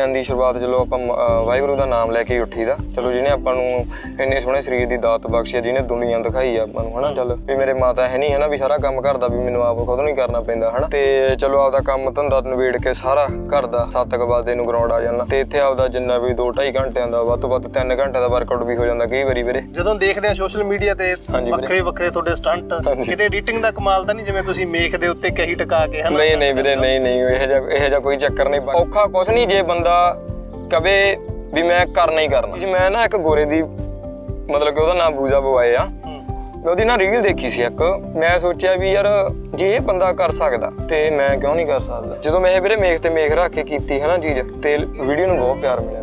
ਦਿਨ ਦੀ ਸ਼ੁਰੂਆਤ ਚਲੋ ਆਪਾਂ ਵਾਹਿਗੁਰੂ ਦਾ ਨਾਮ ਲੈ ਕੇ ਉੱਠੀਦਾ। ਚਲੋ ਜਿਹਨੇ ਆਪਾਂ ਨੂੰ ਇੰਨੇ ਸੋਹਣੇ ਸਰੀਰ ਦੀ ਦਾਤ ਬਖਸ਼ੀ ਆ ਜਿਹਨੇ ਦੁਨੀਆ ਦਿਖਾਈ ਆ ਆਪਾਂ ਨੂੰ ਹਨਾ? ਚੱਲ ਵੀ ਮੇਰੇ ਮਾਤਾ ਹੈ ਨਹੀਂ ਹਨਾ? ਵੀ ਸਾਰਾ ਕੰਮ ਘਰ ਦਾ ਵੀ ਮੈਨੂੰ ਆਪ ਖੁਦ ਨੂੰ ਹੀ ਕਰਨਾ ਪੈਂਦਾ ਹਨਾ? ਤੇ ਚਲੋ ਆਪਦਾ ਕੰਮ ਧੰਦਾ ਨਿਬੇੜ ਕੇ ਸਾਰਾ ਘਰ ਦਾ 7 ਕੁ ਵਜੇ ਨੂੰ ਗਰਾਊਂਡ ਆ ਜਾਂਦਾ। ਤੇ ਇੱਥੇ ਆਪਦਾ ਜਿੰਨਾ ਵੀ 2 2.5 ਘੰਟਿਆਂ ਦਾ ਵੱਧ ਤੋਂ ਵੱਧ 3 ਘੰਟੇ ਦਾ ਵਰਕਆਊਟ ਵੀ ਹੋ ਜਾਂਦਾ ਕਈ ਵਾਰੀ ਵੀਰੇ। ਜਦੋਂ ਦੇਖਦੇ ਆ ਸੋਸ਼ਲ ਮੀਡੀਆ ਤੇ। ਵੱਖਰੇ ਵੱਖਰੇ ਤੁਹਾਡੇ ਸਟੰਟ। ਕਿਤੇ ਐਡੀਟਿੰਗ ਦਾ ਕਮਾਲ ਤਾਂ ਨਹੀਂ ਜਿਵੇਂ ਤੁਸੀਂ ਮੇਖ ਦੇ ਉੱਤੇ ਕਹੀ ਟਕਾ ਕੇ ਹਨਾ? ਨਹੀਂ ਨਹੀਂ ਵੀਰੇ ਨਹੀਂ ਨਹੀਂ ਇਹ ਜਿਹਾ ਇਹ ਜਿਹਾ ਕੋਈ ਚੱਕਰ ਨਹੀਂ। ਔਖਾ ਕੁਛ ਨਹੀਂ ਜੇ ਬੰਦਾ ਕਵੇ ਵੀ ਮੈਂ ਕਰਨਾ ਹੀ ਕਰਨਾ। ਜੀ ਮੈਂ ਨਾ ਇੱਕ ਗੋਰੇ ਦੀ ਮਤਲਬ ਕਿ ਉਹਦਾ ਨਾਮ ਬੂਜ਼ਾ ਬਵਾਏ ਆ। ਮੈਂ ਉਹਦੀ ਨਾ ਰੀਲ ਦੇਖੀ ਸੀ ਇੱਕ। ਮੈਂ ਸੋਚਿਆ ਵੀ ਯਾਰ ਜੇ ਇਹ ਬੰਦਾ ਕਰ ਸਕਦਾ ਤੇ ਮੈਂ ਕਿਉਂ ਨਹੀਂ ਕਰ ਸਕਦਾ? ਜਦੋਂ ਮੈਂ ਇਹ ਵੀਰੇ ਮੇਖ ਤੇ ਮੇਖ ਰੱਖ ਕੇ ਕੀਤੀ ਹੈ ਨਾ ਚੀਜ਼ ਤੇ ਵੀਡੀਓ ਨੂੰ ਬਹੁਤ ਪਿਆਰ ਮਿਲਿਆ।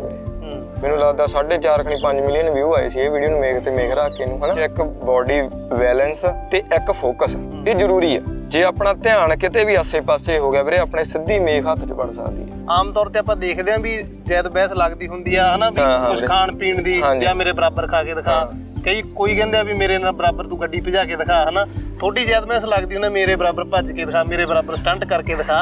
ਮੈਨੂੰ ਲੱਗਦਾ 4.5 ਖਣੀ 5 ਮਿਲੀਅਨ ਵਿਊ ਆਏ ਸੀ। ਇਹ ਵੀਡੀਓ ਨੂੰ ਮੇਖ ਤੇ ਮੇਖ ਰੱਖ ਕੇ ਨੂੰ ਹਨਾ। ਇੱਕ ਬਾਡੀ ਬੈਲੈਂਸ ਤੇ ਇੱਕ ਫੋਕਸ ਇਹ ਜ਼ਰੂਰੀ ਆ। ਜੇ ਆਪਣਾ ਧਿਆਨ ਕਿਤੇ ਵੀ ਆਸੇ-ਪਾਸੇ ਹੋ ਗਿਆ ਵੀਰੇ ਆਪਣੇ ਸਿੱਧੀ ਮੇਖ ਹੱਥ 'ਚ ਬਣ ਸਕਦੀ ਹੈ ਆਮ ਤੌਰ ਤੇ ਆਪਾਂ ਦੇਖਦੇ ਆਂ ਵੀ ਜੈਦ ਬਹਿਸ ਲੱਗਦੀ ਹੁੰਦੀ ਆ ਹਨਾ ਵੀ ਹਾਂ, ਹਾਂ ਕੁਝ। ਖਾਣ ਪੀਣ ਦੀ। ਜਾਂ ਮੇਰੇ ਬਰਾਬਰ ਖਾ ਕੇ ਦਿਖਾ। ਕਈ ਕੋਈ ਕਹਿੰਦੇ ਆ ਵੀ ਮੇਰੇ ਨਾਲ ਬਰਾਬਰ ਤੂੰ ਗੱਡੀ ਭਜਾ ਕੇ ਦਿਖਾ ਹਨਾ? ਥੋੜੀ ਜੈਦ ਬਹਿਸ ਲੱਗਦੀ ਹੁੰਦਾ ਮੇਰੇ ਬਰਾਬਰ ਭੱਜ ਕੇ ਦਿਖਾ ਮੇਰੇ ਬਰਾਬਰ ਸਟੰਟ ਕਰਕੇ ਦਿਖਾ।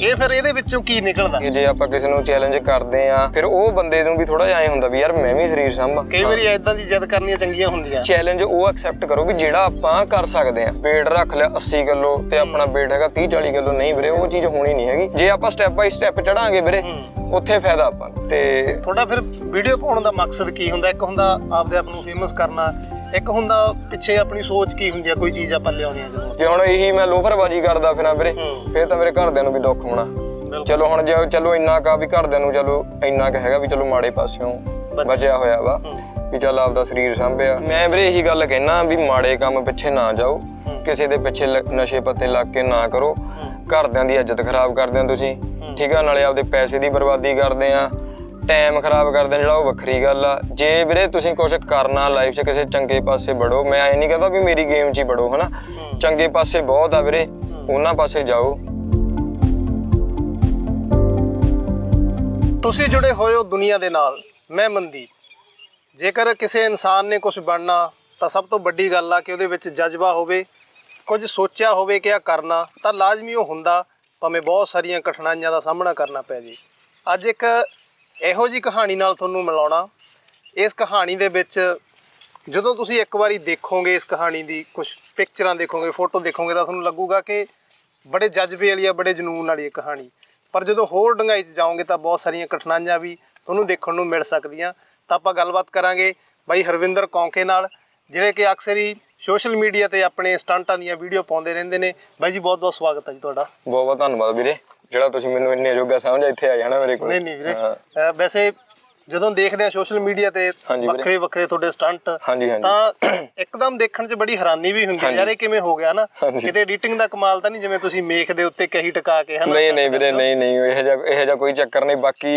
ਇਹ ਫਿਰ ਇਹਦੇ ਵਿੱਚੋਂ ਕੀ ਨਿਕਲਦਾ? ਕਿ ਜੇ ਆਪਾਂ ਕਿਸੇ ਨੂੰ ਚੈਲੰਜ ਕਰਦੇ ਆ ਫਿਰ ਉਹ ਬੰਦੇ ਨੂੰ ਵੀ ਥੋੜਾ ਜਿਹਾ ਐ ਹੁੰਦਾ ਵੀ ਯਾਰ ਮੈਂ ਵੀ ਸਰੀਰ ਸੰਭਾਂ। ਕਈ ਵਾਰੀ ਐਦਾਂ ਦੀ ਜਿੱਦ ਕਰਨੀਆਂ ਚੰਗੀਆਂ ਹੁੰਦੀਆਂ। ਚੈਲੰਜ ਉਹ ਐਕਸੈਪਟ ਕਰੋ ਵੀ ਜਿਹੜਾ ਆਪਾਂ ਕਰ ਸਕਦੇ ਆ weight ਰੱਖ ਲਿਆ 80 ਕਿਲੋ ਤੇ ਆਪਣਾ weight ਹੈਗਾ 30 40 ਕਿਲੋ ਨਹੀਂ ਵੀਰੇ ਉਹ ਚੀਜ਼ ਹੋਣੀ ਨਹੀਂ ਹੈਗੀ। ਜੇ ਆਪਾਂ ਸਟੈਪ ਬਾਈ ਸਟੈਪ ਚੜਾਂਗੇ ਵੀਰੇ ਉੱਥੇ ਫਾਇਦਾ ਆਪਾਂ ਨੂੰ। ਤੇ ਤੁਹਾਡਾ ਫਿਰ ਵੀਡੀਓ ਪਾਉਣ ਦਾ ਮਕਸਦ ਕੀ ਹੁੰਦਾ? ਇੱਕ ਹੁੰਦਾ ਆਪਦੇ ਆਪ ਨੂੰ ਫੇਮਸ ਕਰਨਾ ਇੱਕ ਹੁੰਦਾ ਪਿੱਛੇ ਆਪਣੀ ਸੋਚ ਕੀ ਹੁੰਦੀ ਆ? ਕੋਈ ਚੀਜ਼ ਆਪਾਂ ਲਿਆਉਣੀ ਆ ਜਦੋਂ। ਜੇ ਹੁਣ ਇਹੀ ਮੈਂ ਲੋਫਰਬਾਜੀ ਕਰਦਾ ਫਿਰਾਂ ਵੀਰੇ। ਫਿਰ ਤਾਂ ਮੇਰੇ ਘਰਦਿਆਂ ਨੂੰ ਵੀ ਦੁੱਖ ਹੋਣਾ। ਚਲੋ ਹੁਣ ਜੇ ਚਲੋ ਇੰਨਾ ਕਾ ਵੀ ਘਰਦਿਆਂ ਨੂੰ ਚਲੋ ਇੰਨਾ ਕੁ ਹੈਗਾ ਵੀ ਚਲੋ ਮਾੜੇ ਪਾਸਿਓਂ ਬਚਿਆ। ਹੋਇਆ ਵਾ ਵੀ ਚੱਲ ਆਪਦਾ ਸਰੀਰ ਸੰਭਿਆ। ਮੈਂ ਵੀਰੇ ਇਹੀ ਗੱਲ ਕਹਿਣਾ ਵੀ ਮਾੜੇ ਕੰਮ ਪਿੱਛੇ ਨਾ ਜਾਓ। ਕਿਸੇ ਦੇ ਪਿੱਛੇ ਨਸ਼ੇ ਪੱਤੇ ਲੱਗ ਕੇ ਨਾ ਕਰੋ। ਘਰਦਿਆਂ ਦੀ ਇੱਜ਼ਤ ਖਰਾਬ ਕਰਦੇ ਆ ਤੁਸੀਂ? ਠੀਕ ਆ ਨਾਲੇ ਆਪਦੇ ਪੈਸੇ ਦੀ ਬਰਬਾਦੀ ਕਰਦੇ ਆ। ਟਾਈਮ ਖਰਾਬ ਕਰਦੇ ਆ ਜਿਹੜਾ ਉਹ ਵੱਖਰੀ ਗੱਲ ਆ। ਜੇ ਵੀਰੇ ਤੁਸੀਂ ਕੁਝ ਕਰਨਾ ਲਾਈਫ 'ਚ ਕਿਸੇ ਚੰਗੇ ਪਾਸੇ ਵੜੋ ਮੈਂ ਐ ਨਹੀਂ ਕਹਿੰਦਾ ਵੀ ਮੇਰੀ ਗੇਮ 'ਚ ਹੀ ਵੜੋ ਹਨਾ? ਚੰਗੇ ਪਾਸੇ ਬਹੁਤ ਆ ਵੀਰੇ ਉਹਨਾਂ ਪਾਸੇ ਜਾਓ। ਤੁਸੀਂ ਜੁੜੇ ਹੋਏ ਹੋ ਦੁਨੀਆ ਦੇ ਨਾਲ ਮੈਂ ਮਨਦੀਪ। ਜੇਕਰ ਕਿਸੇ ਇਨਸਾਨ ਨੇ ਕੁਝ ਬਣਨਾ ਤਾਂ ਸਭ ਤੋਂ ਵੱਡੀ ਗੱਲ ਆ ਕਿ ਉਹਦੇ ਵਿੱਚ ਜਜ਼ਬਾ ਹੋਵੇ ਕੁਝ ਸੋਚਿਆ ਹੋਵੇ ਕਿ ਆ ਕਰਨਾ, ਤਾਂ ਲਾਜ਼ਮੀ ਉਹ ਹੁੰਦਾ, ਭਾਵੇਂ ਬਹੁਤ ਸਾਰੀਆਂ ਕਠਿਨਾਈਆਂ ਦਾ ਸਾਹਮਣਾ ਕਰਨਾ ਪੈ ਜੇ। ਅੱਜ ਇੱਕ ਇਹੋ ਜੀ ਕਹਾਣੀ ਨਾਲ ਤੁਹਾਨੂੰ ਮਿਲਾਉਣਾ। ਇਸ ਕਹਾਣੀ ਦੇ ਵਿੱਚ ਜਦੋਂ ਤੁਸੀਂ ਇੱਕ ਵਾਰੀ ਦੇਖੋਗੇ ਇਸ ਕਹਾਣੀ ਦੀ ਕੁਝ ਪਿਕਚਰਾਂ ਦੇਖੋਗੇ ਫੋਟੋ ਦੇਖੋਗੇ, ਤਾਂ ਤੁਹਾਨੂੰ ਲੱਗੂਗਾ ਕਿ ਬੜੇ ਜਜ਼ਬੇ ਵਾਲੀ ਆ, ਬੜੇ ਜਨੂਨ ਵਾਲੀ ਇਹ ਕਹਾਣੀ। ਪਰ ਜਦੋਂ ਹੋਰ ਡੰਗਾਈ 'ਚ ਜਾਓਗੇ ਤਾਂ ਬਹੁਤ ਸਾਰੀਆਂ ਕਠਿਨਾਈਆਂ ਵੀ ਤੁਹਾਨੂੰ ਦੇਖਣ ਨੂੰ ਮਿਲ ਸਕਦੀਆਂ। ਤਾਂ ਆਪਾਂ ਗੱਲਬਾਤ ਕਰਾਂਗੇ ਬਾਈ ਹਰਵਿੰਦਰ ਕੌਂਕੇ ਨਾਲ, ਜਿਹੜੇ ਕਿ ਅਕਸਰ ਹੀ ਸੋਸ਼ਲ ਮੀਡੀਆ ਤੇ ਆਪਣੇ ਸਟੰਟਾਂ ਦੀਆਂ ਵੀਡੀਓ ਪਾਉਂਦੇ ਰਹਿੰਦੇ ਨੇ। ਬਾਈ ਜੀ ਬਹੁਤ ਬਹੁਤ ਸਵਾਗਤ ਹੈ ਜੀ ਤੁਹਾਡਾ। ਬਹੁਤ ਬਹੁਤ ਧੰਨਵਾਦ ਵੀਰੇ। ਜਿਹੜਾ ਤੁਸੀਂ ਮੈਨੂੰ ਇੰਨੇ ਯੋਗਾ ਸਮਝ ਇੱਥੇ ਆਏ ਹਨਾ ਮੇਰੇ ਕੋਲ। ਨਹੀਂ ਨਹੀਂ ਵੀਰੇ। ਅਹ ਵੈਸੇ ਜਦੋਂ ਦੇਖਦੇ ਆ ਸੋਸ਼ਲ ਮੀਡੀਆ ਤੇ ਹਾਂਜੀ ਵੀਰੇ। ਵੱਖਰੇ ਵੱਖਰੇ ਤੁਹਾਡੇ ਸਟੰਟ ਹਾਂਜੀ ਹਾਂਜੀ। ਤਾਂ ਇੱਕਦਮ ਦੇਖਣ 'ਚ ਬੜੀ ਹੈਰਾਨੀ ਵੀ ਹੁੰਦੀ ਹੈ ਯਾਰ ਇਹ ਕਿਵੇਂ ਹੋ ਗਿਆ ਨਾ? ਹਾਂਜੀ। ਕਿਤੇ ਐਡੀਟਿੰਗ ਦਾ ਕਮਾਲ ਤਾਂ ਨਹੀਂ ਜਿਵੇਂ ਤੁਸੀਂ ਮੇਖ ਦੇ ਉੱਤੇ ਕਹੀ ਟਕਾ ਕੇ ਹਨਾ? ਨਹੀਂ ਨਹੀਂ ਵੀਰੇ ਨਹੀਂ ਨਹੀਂ ਇਹ ਜਿਹਾ ਇਹ ਜਿਹਾ ਕੋਈ ਚੱਕਰ ਨਹੀਂ। ਬਾਕੀ